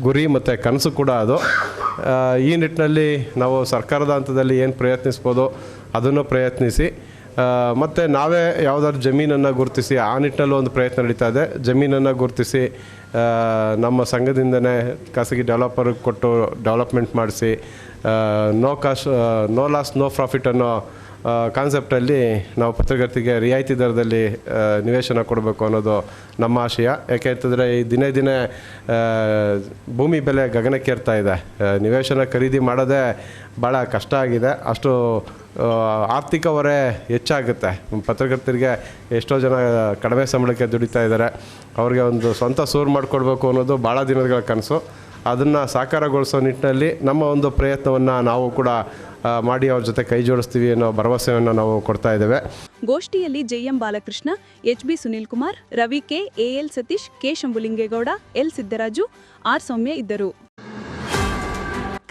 ಗುರಿ ಮತ್ತು ಕನಸು ಕೂಡ ಅದು. ಈ ನಿಟ್ಟಿನಲ್ಲಿ ನಾವು ಸರ್ಕಾರದ ಹಂತದಲ್ಲಿ ಏನು ಪ್ರಯತ್ನಿಸ್ಬೋದು ಅದನ್ನು ಪ್ರಯತ್ನಿಸಿ. ಮತ್ತು ನಾವೇ ಯಾವುದಾದ್ರು ಜಮೀನನ್ನು ಗುರುತಿಸಿ ಆ ನಿಟ್ಟಿನಲ್ಲೂ ಒಂದು ಪ್ರಯತ್ನ ನಡೀತಾ ಇದೆ. ಜಮೀನನ್ನು ಗುರುತಿಸಿ ನಮ್ಮ ಸಂಘದಿಂದನೇ ಖಾಸಗಿ ಡೆವಲಪರ್ಗೆ ಕೊಟ್ಟು ಡೆವಲಪ್ಮೆಂಟ್ ಮಾಡಿಸಿ no cost no loss, no profit ಅನ್ನೋ ಕಾನ್ಸೆಪ್ಟಲ್ಲಿ ನಾವು ಪತ್ರಕರ್ತಿಗೆ ರಿಯಾಯಿತಿ ದರದಲ್ಲಿ ನಿವೇಶನ ಕೊಡಬೇಕು ಅನ್ನೋದು ನಮ್ಮ ಆಶಯ. ಯಾಕೆ ಅಂತಂದರೆ ಈ ದಿನೇ ದಿನೇ ಭೂಮಿ ಬೆಲೆ ಗಗನಕ್ಕೇರ್ತಾ ಇದೆ. ನಿವೇಶನ ಖರೀದಿ ಮಾಡೋದೇ ಭಾಳ ಕಷ್ಟ ಆಗಿದೆ. ಅಷ್ಟು ಆರ್ಥಿಕ ಹೊರೆ ಹೆಚ್ಚಾಗುತ್ತೆ. ಪತ್ರಕರ್ತರಿಗೆ ಎಷ್ಟೋ ಜನ ಕಡಿಮೆ ಸಂಬಳಕ್ಕೆ ದುಡಿತಾ ಇದ್ದಾರೆ. ಅವ್ರಿಗೆ ಒಂದು ಸ್ವಂತ ಸೂರು ಮಾಡಿಕೊಡ್ಬೇಕು ಅನ್ನೋದು ಭಾಳ ದಿನಗಳ ಕನಸು. ಅದನ್ನು ಸಾಕಾರಗೊಳಿಸೋ ನಿಟ್ಟಿನಲ್ಲಿ ನಮ್ಮ ಒಂದು ಪ್ರಯತ್ನವನ್ನು ನಾವು ಕೂಡ ಮಾಡಿ ಅವ್ರ ಜೊತೆ ಕೈ ಜೋಡಿಸ್ತೀವಿ ಅನ್ನೋ ಭರವಸೆಯನ್ನು ನಾವು ಕೊಡ್ತಾ ಇದ್ದೇವೆ. ಗೋಷ್ಠಿಯಲ್ಲಿ J M Balakrishna, H B Sunil Kumar, Ravi K, A L Satish, K Shambhulingegowda, L Siddaraju, R Soumya ಇದ್ದರು.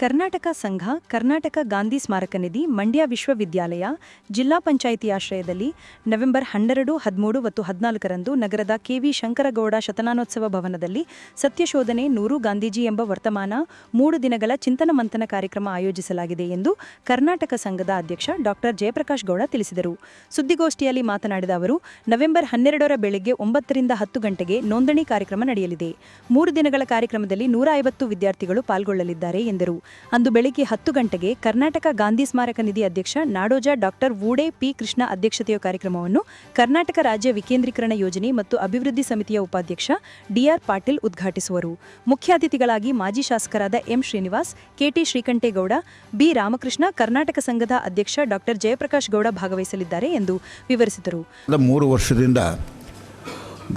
ಕರ್ನಾಟಕ ಸಂಘ, ಕರ್ನಾಟಕ ಗಾಂಧಿ ಸ್ಮಾರಕ ನಿಧಿ, ಮಂಡ್ಯ ವಿಶ್ವವಿದ್ಯಾಲಯ, ಜಿಲ್ಲಾ ಪಂಚಾಯಿತಿ ಆಶ್ರಯದಲ್ಲಿ ನವೆಂಬರ್ ಹನ್ನೆರಡು, ಹದಿಮೂರು ಮತ್ತು ಹದಿನಾಲ್ಕರಂದು ನಗರದ ಕೆವಿ ಶಂಕರಗೌಡ ಶತಮಾನೋತ್ಸವ ಭವನದಲ್ಲಿ ಸತ್ಯಶೋಧನೆ ನೂರು ಗಾಂಧೀಜಿ ಎಂಬ ವರ್ತಮಾನ, ಮೂರು ದಿನಗಳ ಚಿಂತನ ಮಂಥನ ಕಾರ್ಯಕ್ರಮ ಆಯೋಜಿಸಲಾಗಿದೆ ಎಂದು ಕರ್ನಾಟಕ ಸಂಘದ ಅಧ್ಯಕ್ಷ ಡಾಕ್ಟರ್ ಜಯಪ್ರಕಾಶ್ ಗೌಡ ತಿಳಿಸಿದರು. ಸುದ್ದಿಗೋಷ್ಠಿಯಲ್ಲಿ ಮಾತನಾಡಿದ ಅವರು, ನವೆಂಬರ್ ಹನ್ನೆರಡರ ಬೆಳಗ್ಗೆ ಒಂಬತ್ತರಿಂದ ಹತ್ತು ಗಂಟೆಗೆ ನೋಂದಣಿ ಕಾರ್ಯಕ್ರಮ ನಡೆಯಲಿದೆ. ಮೂರು ದಿನಗಳ ಕಾರ್ಯಕ್ರಮದಲ್ಲಿ ನೂರ ಐವತ್ತು ವಿದ್ಯಾರ್ಥಿಗಳು ಪಾಲ್ಗೊಳ್ಳಲಿದ್ದಾರೆ ಎಂದರು. ಅಂದು ಬೆಳಗ್ಗೆ ಹತ್ತು ಗಂಟೆಗೆ ಕರ್ನಾಟಕ ಗಾಂಧಿ ಸ್ಮಾರಕ ನಿಧಿ ಅಧ್ಯಕ್ಷ ನಾಡೋಜ ಡಾಕ್ಟರ್ ವೂಡೆ ಪಿ ಕೃಷ್ಣ ಅಧ್ಯಕ್ಷತೆಯ ಕಾರ್ಯಕ್ರಮವನ್ನು ಕರ್ನಾಟಕ ರಾಜ್ಯ ವಿಕೇಂದ್ರೀಕರಣ ಯೋಜನೆ ಮತ್ತು ಅಭಿವೃದ್ಧಿ ಸಮಿತಿಯ ಉಪಾಧ್ಯಕ್ಷ ಡಿಆರ್ ಪಾಟೀಲ್ ಉದ್ಘಾಟಿಸುವರು. ಮುಖ್ಯ ಅತಿಥಿಗಳಾಗಿ ಮಾಜಿ ಶಾಸಕರಾದ M Srinivas K T Srikantegowda, B Ramakrishna, Karnataka ಸಂಘದ ಅಧ್ಯಕ್ಷ ಡಾಕ್ಟರ್ ಜಯಪ್ರಕಾಶ್ ಗೌಡ ಭಾಗವಹಿಸಲಿದ್ದಾರೆ ಎಂದು ವಿವರಿಸಿದರು. ಮೂರು ವರ್ಷದಿಂದ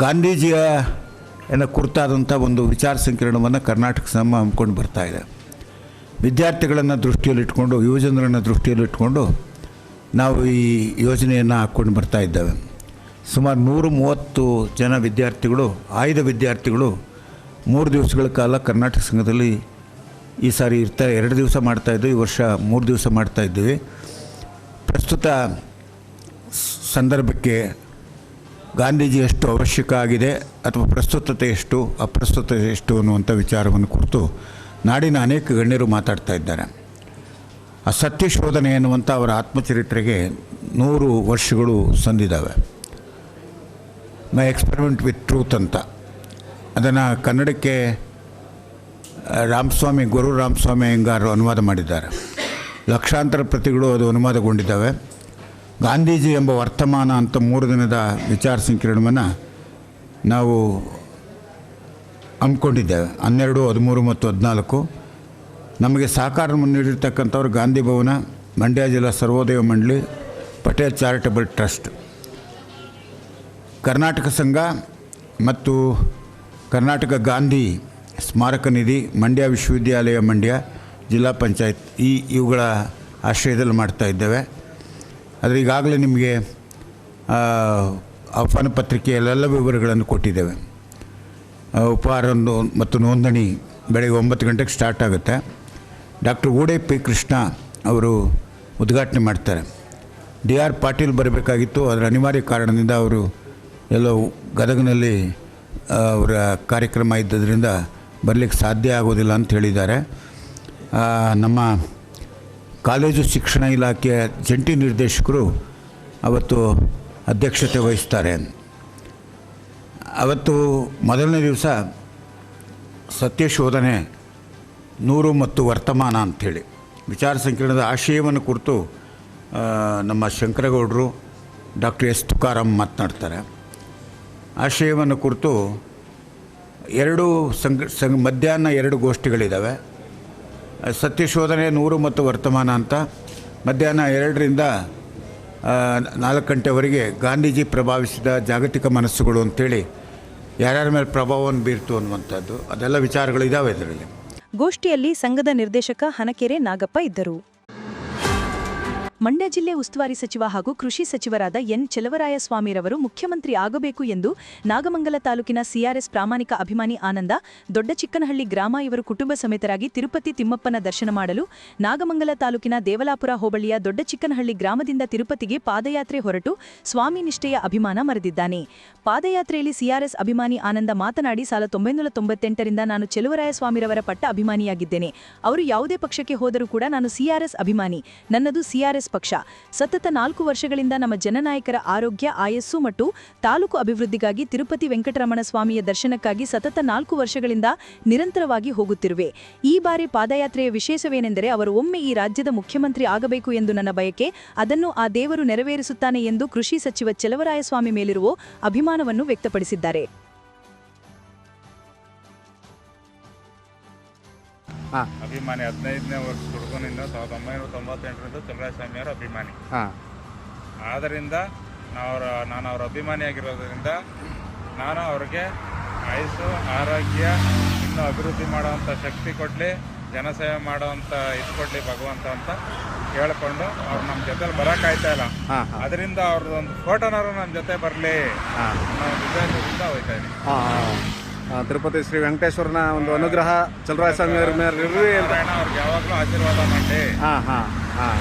ಗಾಂಧೀಜಿಯ ಕುರಿತಾದಂಥ ಒಂದು ವಿಚಾರ ಸಂಕಿರಣವನ್ನು ಕರ್ನಾಟಕ ಸಮ ಹಮ್ಮಿಕೊಂಡು ಬರ್ತಾ ಇದೆ. ವಿದ್ಯಾರ್ಥಿಗಳನ್ನು ದೃಷ್ಟಿಯಲ್ಲಿಟ್ಕೊಂಡು ಯುವಜನರನ್ನು ದೃಷ್ಟಿಯಲ್ಲಿಟ್ಕೊಂಡು ನಾವು ಈ ಯೋಜನೆಯನ್ನು ಹಾಕ್ಕೊಂಡು ಬರ್ತಾ ಇದ್ದೇವೆ. ಸುಮಾರು ನೂರು ಮೂವತ್ತು ಜನ ವಿದ್ಯಾರ್ಥಿಗಳು, ಆಯ್ದ ವಿದ್ಯಾರ್ಥಿಗಳು ಮೂರು ದಿವಸಗಳ ಕಾಲ ಕರ್ನಾಟಕ ಸಂಘದಲ್ಲಿ ಈ ಸಾರಿ ಇರ್ತಾ, ಎರಡು ದಿವಸ ಮಾಡ್ತಾ ಇದ್ವಿ, ಈ ವರ್ಷ ಮೂರು ದಿವಸ ಮಾಡ್ತಾ ಇದ್ದೀವಿ. ಪ್ರಸ್ತುತ ಸಂದರ್ಭಕ್ಕೆ ಗಾಂಧೀಜಿ ಎಷ್ಟು ಅವಶ್ಯಕ ಆಗಿದೆ ಅಥವಾ ಪ್ರಸ್ತುತತೆ ಎಷ್ಟು, ಅಪ್ರಸ್ತುತತೆ ಎಷ್ಟು ಅನ್ನುವಂಥ ವಿಚಾರವನ್ನು ಕುರಿತು ನಾಡಿನ ಅನೇಕ ಗಣ್ಯರು ಮಾತಾಡ್ತಾ ಇದ್ದಾರೆ. ಆ ಸತ್ಯ ಶೋಧನೆ ಎನ್ನುವಂಥ ಅವರ ಆತ್ಮಚರಿತ್ರೆಗೆ ನೂರು ವರ್ಷಗಳು ಸಂದಿದ್ದಾವೆ. ಮೈ ಎಕ್ಸ್ಪೆರಿಮೆಂಟ್ ವಿತ್ ಟ್ರೂತ್ ಅಂತ. ಅದನ್ನು ಕನ್ನಡಕ್ಕೆ ರಾಮಸ್ವಾಮಿ, ಗುರು ರಾಮಸ್ವಾಮಿ ಅಯ್ಯಂಗಾರು ಅನುವಾದ ಮಾಡಿದ್ದಾರೆ. ಲಕ್ಷಾಂತರ ಪ್ರತಿಗಳು ಅದು ಅನುವಾದಗೊಂಡಿದ್ದಾವೆ. ಗಾಂಧೀಜಿ ಎಂಬ ವರ್ತಮಾನ ಅಂತ ಮೂರು ದಿನದ ವಿಚಾರ ಸಂಕಿರಣವನ್ನು ನಾವು ಹಮ್ಮಿಕೊಂಡಿದ್ದೇವೆ ಹನ್ನೆರಡು, ಹದಿಮೂರು ಮತ್ತು ಹದಿನಾಲ್ಕು. ನಮಗೆ ಸಹಕಾರ ನೀಡಿರ್ತಕ್ಕಂಥವ್ರು ಗಾಂಧಿ ಭವನ, ಮಂಡ್ಯ ಜಿಲ್ಲಾ ಸರ್ವೋದಯ ಮಂಡಳಿ, ಪಟೇಲ್ ಚಾರಿಟಬಲ್ ಟ್ರಸ್ಟ್. ಕರ್ನಾಟಕ ಸಂಘ ಮತ್ತು ಕರ್ನಾಟಕ ಗಾಂಧಿ ಸ್ಮಾರಕ ನಿಧಿ, ಮಂಡ್ಯ ವಿಶ್ವವಿದ್ಯಾಲಯ ಮಂಡ್ಯ, ಜಿಲ್ಲಾ ಪಂಚಾಯತ್ ಈ ಇವುಗಳ ಆಶ್ರಯದಲ್ಲಿ ಮಾಡ್ತಾ ಇದ್ದೇವೆ. ಆದರೆ ಈಗಾಗಲೇ ನಿಮಗೆ ಆಹ್ವಾನ ಪತ್ರಿಕೆಯಲ್ಲೆಲ್ಲ ವಿವರಗಳನ್ನು ಕೊಟ್ಟಿದ್ದೇವೆ. ಉಪಹಾರ ಮತ್ತು ನೋಂದಣಿ ಬೆಳಗ್ಗೆ ಒಂಬತ್ತು ಗಂಟೆಗೆ ಸ್ಟಾರ್ಟ್ ಆಗುತ್ತೆ. ಡಾಕ್ಟರ್ ಓಡೆ ಪಿ ಕೃಷ್ಣ ಅವರು ಉದ್ಘಾಟನೆ ಮಾಡ್ತಾರೆ. ಡಿ ಆರ್ ಪಾಟೀಲ್ ಬರಬೇಕಾಗಿತ್ತು. ಅದರ ಅನಿವಾರ್ಯ ಕಾರಣದಿಂದ ಅವರು ಎಲ್ಲೋ ಗದಗಿನಲ್ಲಿ ಅವರ ಕಾರ್ಯಕ್ರಮ ಇದ್ದದರಿಂದ ಬರಲಿಕ್ಕೆ ಸಾಧ್ಯ ಆಗೋದಿಲ್ಲ ಅಂತ ಹೇಳಿದ್ದಾರೆ. ನಮ್ಮ ಕಾಲೇಜು ಶಿಕ್ಷಣ ಇಲಾಖೆಯ ಜಂಟಿ ನಿರ್ದೇಶಕರು ಅವತ್ತು ಅಧ್ಯಕ್ಷತೆ ವಹಿಸ್ತಾರೆ ಅವತ್ತು ಮೊದಲನೇ ದಿವಸ ಸತ್ಯಶೋಧನೆ ನೂರು ಮತ್ತು ವರ್ತಮಾನ ಅಂಥೇಳಿ. ವಿಚಾರ ಸಂಕಿರಣದ ಆಶಯವನ್ನು ಕುರಿತು ನಮ್ಮ ಶಂಕರಗೌಡರು ಡಾಕ್ಟರ್ ಎಸ್ ತುಕಾರಾಮ್ ಮಾತನಾಡ್ತಾರೆ. ಆಶಯವನ್ನು ಕುರಿತು ಎರಡು ಸಂಘ ಮಧ್ಯಾಹ್ನ ಎರಡು ಗೋಷ್ಠಿಗಳಿದ್ದಾವೆ. ಸತ್ಯಶೋಧನೆ ನೂರು ಮತ್ತು ವರ್ತಮಾನ ಅಂತ. ಮಧ್ಯಾಹ್ನ ಎರಡರಿಂದ ನಾಲ್ಕು ಗಂಟೆವರೆಗೆ ಗಾಂಧೀಜಿ ಪ್ರಭಾವಿಸಿದ ಜಾಗತಿಕ ಮನಸ್ಸುಗಳು ಅಂತೇಳಿ ಯಾರ್ಯಾರ ಮೇಲೆ ಪ್ರಭಾವವನ್ನು ಬೀರ್ತು ಅನ್ನುವಂಥದ್ದು ಅದೆಲ್ಲ ವಿಚಾರಗಳು ಇದಾವೆ ಇದರಲ್ಲಿ. ಗೋಷ್ಠಿಯಲ್ಲಿ ಸಂಘದ ನಿರ್ದೇಶಕ ಹನಕೆರೆ ನಾಗಪ್ಪ ಇದ್ದರು. ಮಂಡ್ಯ ಜಿಲ್ಲೆ ಉಸ್ತುವಾರಿ ಸಚಿವ ಹಾಗೂ ಕೃಷಿ ಸಚಿವರಾದ ಎನ್ ಚೆಲವರಾಯಸ್ವಾಮಿರವರು ಮುಖ್ಯಮಂತ್ರಿ ಆಗಬೇಕು ಎಂದು ನಾಗಮಂಗಲ ತಾಲೂಕಿನ ಸಿಆರ್ಎಸ್ ಪ್ರಾಮಾಣಿಕ ಅಭಿಮಾನಿ ಆನಂದ, ದೊಡ್ಡ ಚಿಕ್ಕನಹಳ್ಳಿ ಗ್ರಾಮ ಇವರು ಕುಟುಂಬ ಸಮೇತರಾಗಿ ತಿರುಪತಿ ತಿಮ್ಮಪ್ಪನ ದರ್ಶನ ಮಾಡಲು ನಾಗಮಂಗಲ ತಾಲೂಕಿನ ದೇವಲಾಪುರ ಹೋಬಳಿಯ ದೊಡ್ಡ ಚಿಕ್ಕನಹಳ್ಳಿ ಗ್ರಾಮದಿಂದ ತಿರುಪತಿಗೆ ಪಾದಯಾತ್ರೆ ಹೊರಟು ಸ್ವಾಮಿ ನಿಷ್ಠೆಯ ಅಭಿಮಾನ ಮರೆದಿದ್ದಾನೆ. ಪಾದಯಾತ್ರೆಯಲ್ಲಿ ಸಿಆರ್ಎಸ್ ಅಭಿಮಾನಿ ಆನಂದ ಮಾತನಾಡಿ, ಸಾಲ ತೊಂಬತ್ತೆಂಟರಿಂದ ನಾನು ಚೆಲುವರಾಯಸ್ವಾಮಿರವರ ಪಟ್ಟ ಅಭಿಮಾನಿಯಾಗಿದ್ದೇನೆ. ಅವರು ಯಾವುದೇ ಪಕ್ಷಕ್ಕೆ ಹೋದರೂ ಕೂಡ ನಾನು ಸಿಆರ್ಎಸ್ ಅಭಿಮಾನಿ. ನನ್ನದು ಸಿಆರ್ಎಸ್ ಪಕ್ಷ. ಸತತ ನಾಲ್ಕು ವರ್ಷಗಳಿಂದ ನಮ್ಮ ಜನನಾಯಕರ ಆರೋಗ್ಯ, ಆಯಸ್ಸು ಮತ್ತು ತಾಲೂಕು ಅಭಿವೃದ್ಧಿಗಾಗಿ ತಿರುಪತಿ ವೆಂಕಟರಮಣ ಸ್ವಾಮಿಯ ದರ್ಶನಕ್ಕಾಗಿ ಸತತ ನಾಲ್ಕು ವರ್ಷಗಳಿಂದ ನಿರಂತರವಾಗಿ ಹೋಗುತ್ತಿರುವೆ. ಈ ಬಾರಿ ಪಾದಯಾತ್ರೆಯ ವಿಶೇಷವೇನೆಂದರೆ ಅವರು ಒಮ್ಮೆ ಈ ರಾಜ್ಯದ ಮುಖ್ಯಮಂತ್ರಿ ಆಗಬೇಕು ಎಂದು ನನ್ನ ಬಯಕೆ, ಅದನ್ನು ಆ ದೇವರು ನೆರವೇರಿಸುತ್ತಾನೆ ಎಂದು ಕೃಷಿ ಸಚಿವ ಚೆಲವರಾಯಸ್ವಾಮಿ ಮೇಲಿರುವ ಅಭಿಮಾನವನ್ನು ವ್ಯಕ್ತಪಡಿಸಿದ್ದಾರೆ. ಅಭಿಮಾನಿ ಹದಿನೈದನೇ ವರ್ಷ ಹುಡುಗನಿಂದ ಸಾವಿರದ ಒಂಬೈನೂರ ತೊಂಬತ್ತೆಂಟರಿಂದ ಅವರ ಅಭಿಮಾನಿ. ಆದ್ದರಿಂದ ನಾವು ಅವರ ನಾನು ಅವರ ಅಭಿಮಾನಿಯಾಗಿರೋದ್ರಿಂದ ನಾನು ಅವ್ರಿಗೆ ಆಯುಸ್ಸು ಆರೋಗ್ಯ ಇನ್ನೂ ಅಭಿವೃದ್ಧಿ ಮಾಡೋವಂಥ ಶಕ್ತಿ ಕೊಡಲಿ ಜನಸೇವೆ ಮಾಡೋವಂಥ ಇದು ಕೊಡಲಿ ಭಗವಂತ ಅಂತ ಕೇಳಿಕೊಂಡು ಅವ್ರು ನಮ್ಮ ಜೊತೆಲಿ ಬರೋಕ್ಕಾಯ್ತಾ ಇಲ್ಲ. ಅದರಿಂದ ಅವ್ರದ್ದು ಒಂದು ಫೋಟೋನಾರು ನಮ್ಮ ಜೊತೆ ಬರಲಿ ಅನ್ನೋ ಉದ್ದೇಶದಿಂದ ಹೋಯ್ತಾ ಇದ್ದೀನಿ ತಿರುಪತಿ ಶ್ರೀ ವೆಂಕಟೇಶ್ವರನ ಒಂದು ಅನುಗ್ರಹ ಚಲರಾಯ ಸ್ವಾಮಿ ಅವ್ರ ಮೇಲೆ ಇರಲಿ ಅಂತ. ಅವ್ರಿಗೆ ಯಾವಾಗಲೂ ಆಶೀರ್ವಾದ ಮಾಡಿ. ಹಾಂ ಹಾಂ ಹಾಂ.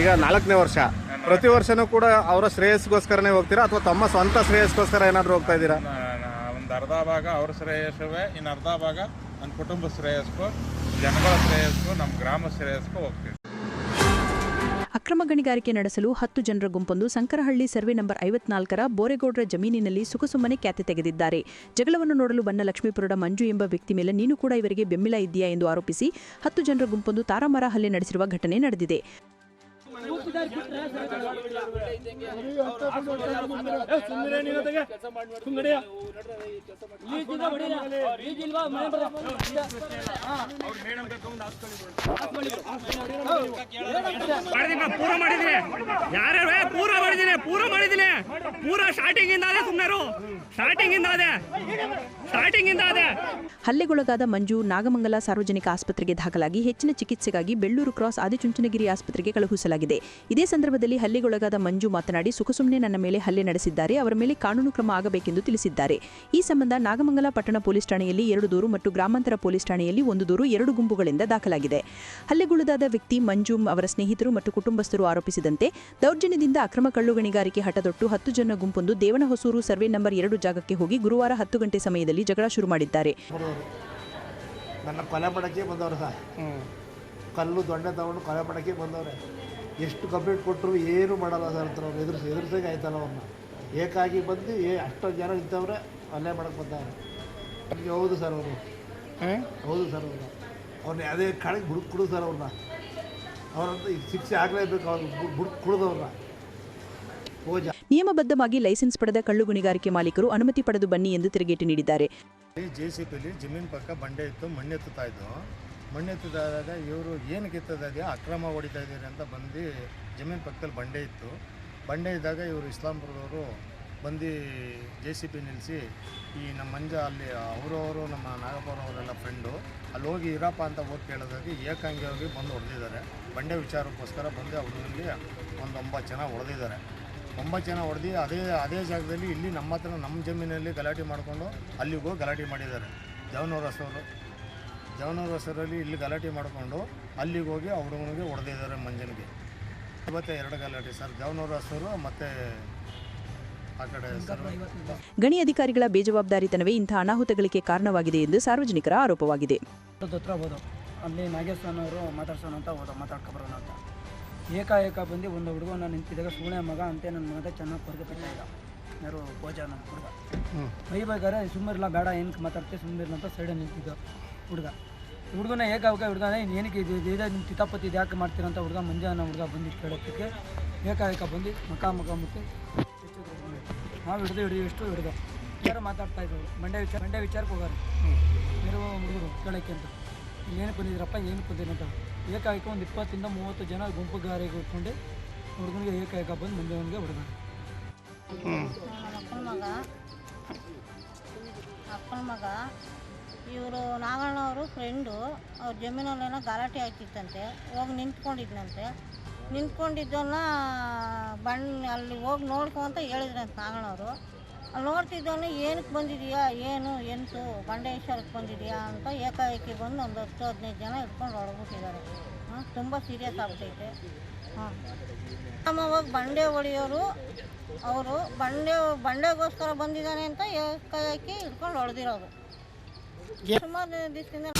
ಈಗ ನಾಲ್ಕನೇ ವರ್ಷ. ಪ್ರತಿ ವರ್ಷನೂ ಕೂಡ ಅವರ ಶ್ರೇಯಸ್ಗೋಸ್ಕರನೇ ಹೋಗ್ತೀರಾ ಅಥವಾ ತಮ್ಮ ಸ್ವಂತ ಶ್ರೇಯಸ್ಗೋಸ್ಕರ ಏನಾದರೂ ಹೋಗ್ತಾ ಇದ್ದೀರಾ? ಒಂದು ಅರ್ಧ ಭಾಗ ಅವ್ರ ಶ್ರೇಯಸ್ಸುವೆ ಇನ್ನು ಅರ್ಧ ಭಾಗ ನನ್ನ ಕುಟುಂಬ ಶ್ರೇಯಸ್ಗೂ ಜನಗಳ ಶ್ರೇಯಸ್ಕು ನಮ್ಮ ಗ್ರಾಮ ಶ್ರೇಯಸ್ಗೂ ಹೋಗ್ತೀವಿ. ಅಕ್ರಮ ಗಣಿಗಾರಿಕೆ ನಡೆಸಲು ಹತ್ತು ಜನರ ಗುಂಪೊಂದು ಸಂಕರಹಳ್ಳಿ ಸರ್ವೆ ನಂಬರ್ ಐವತ್ನಾಲ್ಕರ ಬೋರೆಗೌಡರ ಜಮೀನಿನಲ್ಲಿ ಸುಖಸುಮ್ಮನೆ ಖ್ಯಾತಿ ತೆಗೆದಿದ್ದಾರೆ. ಜಗಳವನ್ನು ನೋಡಲು ಬಂದ ಲಕ್ಷ್ಮೀಪುರದ ಮಂಜು ಎಂಬ ವ್ಯಕ್ತಿ ಮೇಲೆ ನೀನು ಕೂಡ ಇವರಿಗೆ ಬೆಂಬಲ ಇದೆಯಾ ಎಂದು ಆರೋಪಿಸಿ ಹತ್ತು ಜನರ ಗುಂಪೊಂದು ತಾರಾಮರ ಹಲ್ಲೆ ನಡೆಸಿರುವ ಘಟನೆ ನಡೆದಿದೆ. ಪೂರ ಮಾಡಿದೀನಿ ಯಾರ್ಯಾರು ಪೂರ ಮಾಡಿದೀನಿ ಪೂರ ಮಾಡಿದೀನಿ ಪೂರ ಸ್ಟಾರ್ಟಿಂಗ್ ಇಂದ ಅದೇ ಸುಮ್ಮನೆ ಸ್ಟಾರ್ಟಿಂಗ್ ಇಂದ ಅದೇ ಸ್ಟಾರ್ಟಿಂಗ್ ಇಂದ ಅದೇ ಹಲ್ಲೆಗೊಳಗಾದ ಮಂಜು ನಾಗಮಂಗಲ ಸಾರ್ವಜನಿಕ ಆಸ್ಪತ್ರೆಗೆ ದಾಖಲಾಗಿ ಹೆಚ್ಚಿನ ಚಿಕಿತ್ಸೆಗಾಗಿ ಬೆಳ್ಳೂರು ಕ್ರಾಸ್ ಆದಿಚುಂಚನಗಿರಿ ಆಸ್ಪತ್ರೆಗೆ ಕಳುಹಿಸಲಾಗಿದೆ. ಇದೇ ಸಂದರ್ಭದಲ್ಲಿ ಹಲ್ಲೆಗೊಳಗಾದ ಮಂಜು ಮಾತನಾಡಿ ಸುಖಸುಮ್ಮನೆ ನನ್ನ ಮೇಲೆ ಹಲ್ಲೆ ನಡೆಸಿದ್ದಾರೆ ಅವರ ಮೇಲೆ ಕಾನೂನು ಕ್ರಮ ಆಗಬೇಕೆಂದು ತಿಳಿಸಿದ್ದಾರೆ. ಈ ಸಂಬಂಧ ನಾಗಮಂಗಲ ಪಟ್ಟಣ ಪೊಲೀಸ್ ಠಾಣೆಯಲ್ಲಿ ಎರಡು ದೂರು ಮತ್ತು ಗ್ರಾಮಾಂತರ ಪೊಲೀಸ್ ಠಾಣೆಯಲ್ಲಿ ಒಂದು ದೂರು ಎರಡು ಗುಂಪುಗಳಿಂದ ದಾಖಲಾಗಿದೆ. ಹಲ್ಲೆಗೊಳಗಾದ ವ್ಯಕ್ತಿ ಮಂಜು ಅವರ ಸ್ನೇಹಿತರು ಮತ್ತು ಕುಟುಂಬಸ್ಥರು ಆರೋಪಿಸಿದಂತೆ ದೌರ್ಜನ್ಯದಿಂದ ಅಕ್ರಮ ಕಳ್ಳು ಗಣಿಗಾರಿಕೆ ಹಠದೊಟ್ಟು ಹತ್ತು ಜನ ಗುಂಪೊಂದು ದೇವನಹೊಸೂರು ಸರ್ವೆ ನಂಬರ್ ಎರಡು ಜಾಗಕ್ಕೆ ಹೋಗಿ ಗುರುವಾರ ಹತ್ತು ಗಂಟೆ ಸಮಯದಲ್ಲಿ ಜಗಳ ಶುರು ಮಾಡಿದ್ದಾರೆ. ನನ್ನ ಕೊಲೆ ಮಾಡೋಕ್ಕೆ ಬಂದವರು ಸರ್. ಕಲ್ಲು ದೊಡ್ಡ ತಗೊಂಡು ಕೊಲೆ ಮಾಡೋಕ್ಕೆ ಬಂದವ್ರೆ. ಎಷ್ಟು ಕಂಪ್ಲೇಂಟ್ ಕೊಟ್ಟರು ಏನು ಮಾಡಲ್ಲ ಸರ್ ಹತ್ರ ಅವ್ರು ಎದುರಿಸಿ ಎದುರಿಸಾಗೆ ಆಯ್ತಲ್ಲ ಅವ್ರನ್ನ. ಏಕಾಗಿ ಬಂದು ಏ ಅಷ್ಟೊಂದು ಜನ ಇದ್ದವ್ರೆ ಅಲ್ಲೇ ಮಾಡಕ್ಕೆ ಬಂದಾರೆ ನಮಗೆ ಹೌದು ಸರ್ ಅವರು. ಹೌದು ಸರ್ ಅವ್ರನ್ನ ಅವ್ರನ್ನ ಯಾವುದೇ ಕಾಳಕ್ಕೆ ಹುಡುಕ್ ಕುಡು ಸರ್ ಅವ್ರನ್ನ. ಅವ್ರಂತ ಈಗ ಶಿಕ್ಷೆ ಆಗಲೇಬೇಕು ಅವ್ರು. ಹುಡುಕ್ ಕುಡ್ದವ್ರನ್ನ. ಓಜ ನಿಯಮಬದ್ಧವಾಗಿ ಲೈಸೆನ್ಸ್ ಪಡೆದ ಕಳ್ಳು ಗಣಿಗಾರಿಕೆ ಮಾಲೀಕರು ಅನುಮತಿ ಪಡೆದು ಬನ್ನಿ ಎಂದು ತಿರುಗೇಟು ನೀಡಿದ್ದಾರೆ. ಜೆ ಸಿ ಪಿಲಿ ಜಮೀನು ಪಕ್ಕ ಬಂಡೆ ಇತ್ತು ಮಣ್ಣೆತ್ತುತ್ತಾ ಇದ್ದು ಮಣ್ಣೆತ್ತುತ್ತಾದಾಗ ಇವರು ಏನು ಕಿತ್ತದಿದೆಯೋ ಅಕ್ರಮ ಹೊಡಿತಾ ಇದ್ದೀರಿ ಅಂತ ಬಂದು ಜಮೀನು ಪಕ್ಕದಲ್ಲಿ ಬಂಡೆ ಇತ್ತು. ಬಂಡೆ ಇದ್ದಾಗ ಇವರು ಇಸ್ಲಾಂಪುರದವರು ಬಂದು ಜೆ ಸಿ ಪಿ ನಿಲ್ಲಿಸಿ ಈ ನಮ್ಮ ಮಂಜ ಅಲ್ಲಿ ಅವರವರು ನಮ್ಮ ನಾಗಪುರ ಅವರೆಲ್ಲ ಫ್ರೆಂಡು ಅಲ್ಲಿ ಹೋಗಿ ಇರಪ್ಪ ಅಂತ ಹೋಗಿ ಕೇಳೋದಾಗಿ ಏಕಾಂಗಿ ಹೋಗಿ ಬಂದು ಹೊಡೆದಿದ್ದಾರೆ. ಬಂಡೆ ವಿಚಾರಕ್ಕೋಸ್ಕರ ಬಂದು ಅವ್ರಿಗೆ ಒಂದು ಒಂಬತ್ತು ಜನ ಹೊಡೆದಿದ್ದಾರೆ. ಒಂಬತ್ತು ಜನ ಹೊಡೆದು ಅದೇ ಅದೇ ಜಾಗದಲ್ಲಿ ಇಲ್ಲಿ ನಮ್ಮ ಹತ್ರ ನಮ್ಮ ಜಮೀನಲ್ಲಿ ಗಲಾಟೆ ಮಾಡಿಕೊಂಡು ಅಲ್ಲಿಗೂ ಗಲಾಟೆ ಮಾಡಿದ್ದಾರೆ. ಜವನೂರ ಹೊಸವರು ಜವನೂರ ಹೊಸರಲ್ಲಿ ಇಲ್ಲಿ ಗಲಾಟೆ ಮಾಡಿಕೊಂಡು ಅಲ್ಲಿಗೆ ಹೋಗಿ ಅವ್ರಿಗೆ ಹುಡುಗನಿಗೆ ಹೊಡೆದಿದ್ದಾರೆ ಮಂಜನಿಗೆ. ಇವತ್ತೇ ಎರಡು ಗಲಾಟೆ ಸರ್ ಜವನೂರು ಹೆಸರು ಮತ್ತು ಆ ಕಡೆ ಸರ್. ಗಣಿ ಅಧಿಕಾರಿಗಳ ಬೇಜವಾಬ್ದಾರಿತನವೇ ಇಂಥ ಅನಾಹುತಗಳಿಗೆ ಕಾರಣವಾಗಿದೆ ಎಂದು ಸಾರ್ವಜನಿಕರ ಆರೋಪವಾಗಿದೆ. ಹತ್ರ ಹೋದವು ಅಲ್ಲಿ ನಾಗೇಶ್ವರನ್ ಅವರು ಮಾತಾಡ್ಸೋಣ ಅಂತ ಹೋದ ಮಾತಾಡ್ಕೊಬರೋಣ ಅಂತ. ಏಕಾಏಕ ಬಂದು ಒಂದು ಹುಡುಗನ ನಿಂತಿದ್ದಾಗ ಸುಮ್ಮನೆ ಮಗ ಅಂತೆ ನನ್ನ ಮಗ ಚೆನ್ನಾಗಿ ಕೊರಗೆ ಈಗ. ಯಾರು ಪೂಜಾ ನಮ್ಮ ಹುಡುಗ ಬೈಬೇಕಾದ್ರೆ ಸುಮ್ಮನಿಲ್ಲ ಬೇಡ ಏನಕ್ಕೆ ಮಾತಾಡ್ತೀವಿ ಸುಮ್ಮನಿಲ್ಲ ಅಂತ ಸೈಡಲ್ಲಿ ನಿಂತಿದ್ದ. ಹುಡುಗ. ಹುಡುಗನ ಏಕಾಏಕ ಹುಡುಗನ ಏನಕ್ಕೆ ಇದು ಇದು ನಿಮ್ಮ ಕಿತಾಪತಿ ಇದು ಯಾಕೆ ಮಾಡ್ತೀರಂತ ಹುಡುಗ ಮಂಜಾನ ಹುಡುಗ ಬಂದು ಕೇಳೋದಕ್ಕೆ ಏಕಾಏಕ ಬಂದು ಮಕ ಮಕ ಮುಖ. ನಾವು ಹಿಡಿದು ಹಿಡಿದು ಎಷ್ಟು ಹಿಡಿದು. ಯಾರು ಮಾತಾಡ್ತಾ ಇದ್ದವು ಮಂಡ್ಯ ವಿಚಾರ, ಮಂಡ್ಯ ವಿಚಾರಕ್ಕೆ ಹೋಗಾರೆ. ಬೇರೆ ಹುಡುಗರು ಕೇಳೋಕ್ಕೆ ಅಂತ. ಏನು ಬಂದಿದ್ರಪ್ಪ, ಏನು ಬಂದಿರಿ ಅಂತ. ಏಕಾಏಕ ಒಂದು ಇಪ್ಪತ್ತಿಂದ ಮೂವತ್ತು ಜನ ಗುಂಪುಗಾರಿಗೆ ಉಟ್ಕೊಂಡು ಹುಡುಗನಿಗೆ ಏಕಾಏಕ ಬಂದು ಮುಂಜಾನೆಗೆ ಹುಡುಗ ಅಪ್ಪನ ಮಗ. ಅಪ್ಪನ ಮಗ ಇವರು ನಾಗಣ್ಣವರು ಫ್ರೆಂಡು ಅವ್ರ ಜಮೀನಲ್ಲೇನೋ ಗಲಾಟೆ ಆಯ್ತಿತ್ತಂತೆ ಹೋಗಿ ನಿಂತ್ಕೊಂಡಿದ್ನಂತೆ. ನಿಂತ್ಕೊಂಡಿದ್ದನ್ನ ಬಣ್ಣ ಅಲ್ಲಿ ಹೋಗಿ ನೋಡ್ಕೊ ಅಂತ ಹೇಳಿದ್ರಂತ ನಾಗಣ್ಣ ನಾಗಣ್ಣವರು ಅಲ್ಲಿ ನೋಡ್ತಿದ್ದವನು ಏನಕ್ಕೆ ಬಂದಿದೆಯಾ? ಏನು? ಎಂತು? ಬಂಡೇಶ್ವರಕ್ಕೆ ಬಂದಿದೀಯಾ? ಅಂತ ಏಕಾಏಕಿ ಬಂದು ಒಂದು ಹತ್ತು, ಹದಿನೈದು ಜನ ಇಟ್ಕೊಂಡು ಹೊಡ್ಬಿಟ್ಟಿದ್ದಾರೆ. ಹಾಂ ತುಂಬ ಸೀರಿಯಸ್ ಆಗ್ತೈತೆ. ಹಾಂ ಅವಾಗ ಬಂಡೆ ಹೊಡೆಯೋರು ಅವರು. ಬಂಡೆ, ಬಂಡೆಗೋಸ್ಕರ ಬಂದಿದ್ದಾನೆ ಅಂತ ಏಕಾಏಕಿ ಇಟ್ಕೊಂಡು ಹೊಡೆದಿರೋದು. ಸುಮಾರು ದಿವಸದಿಂದ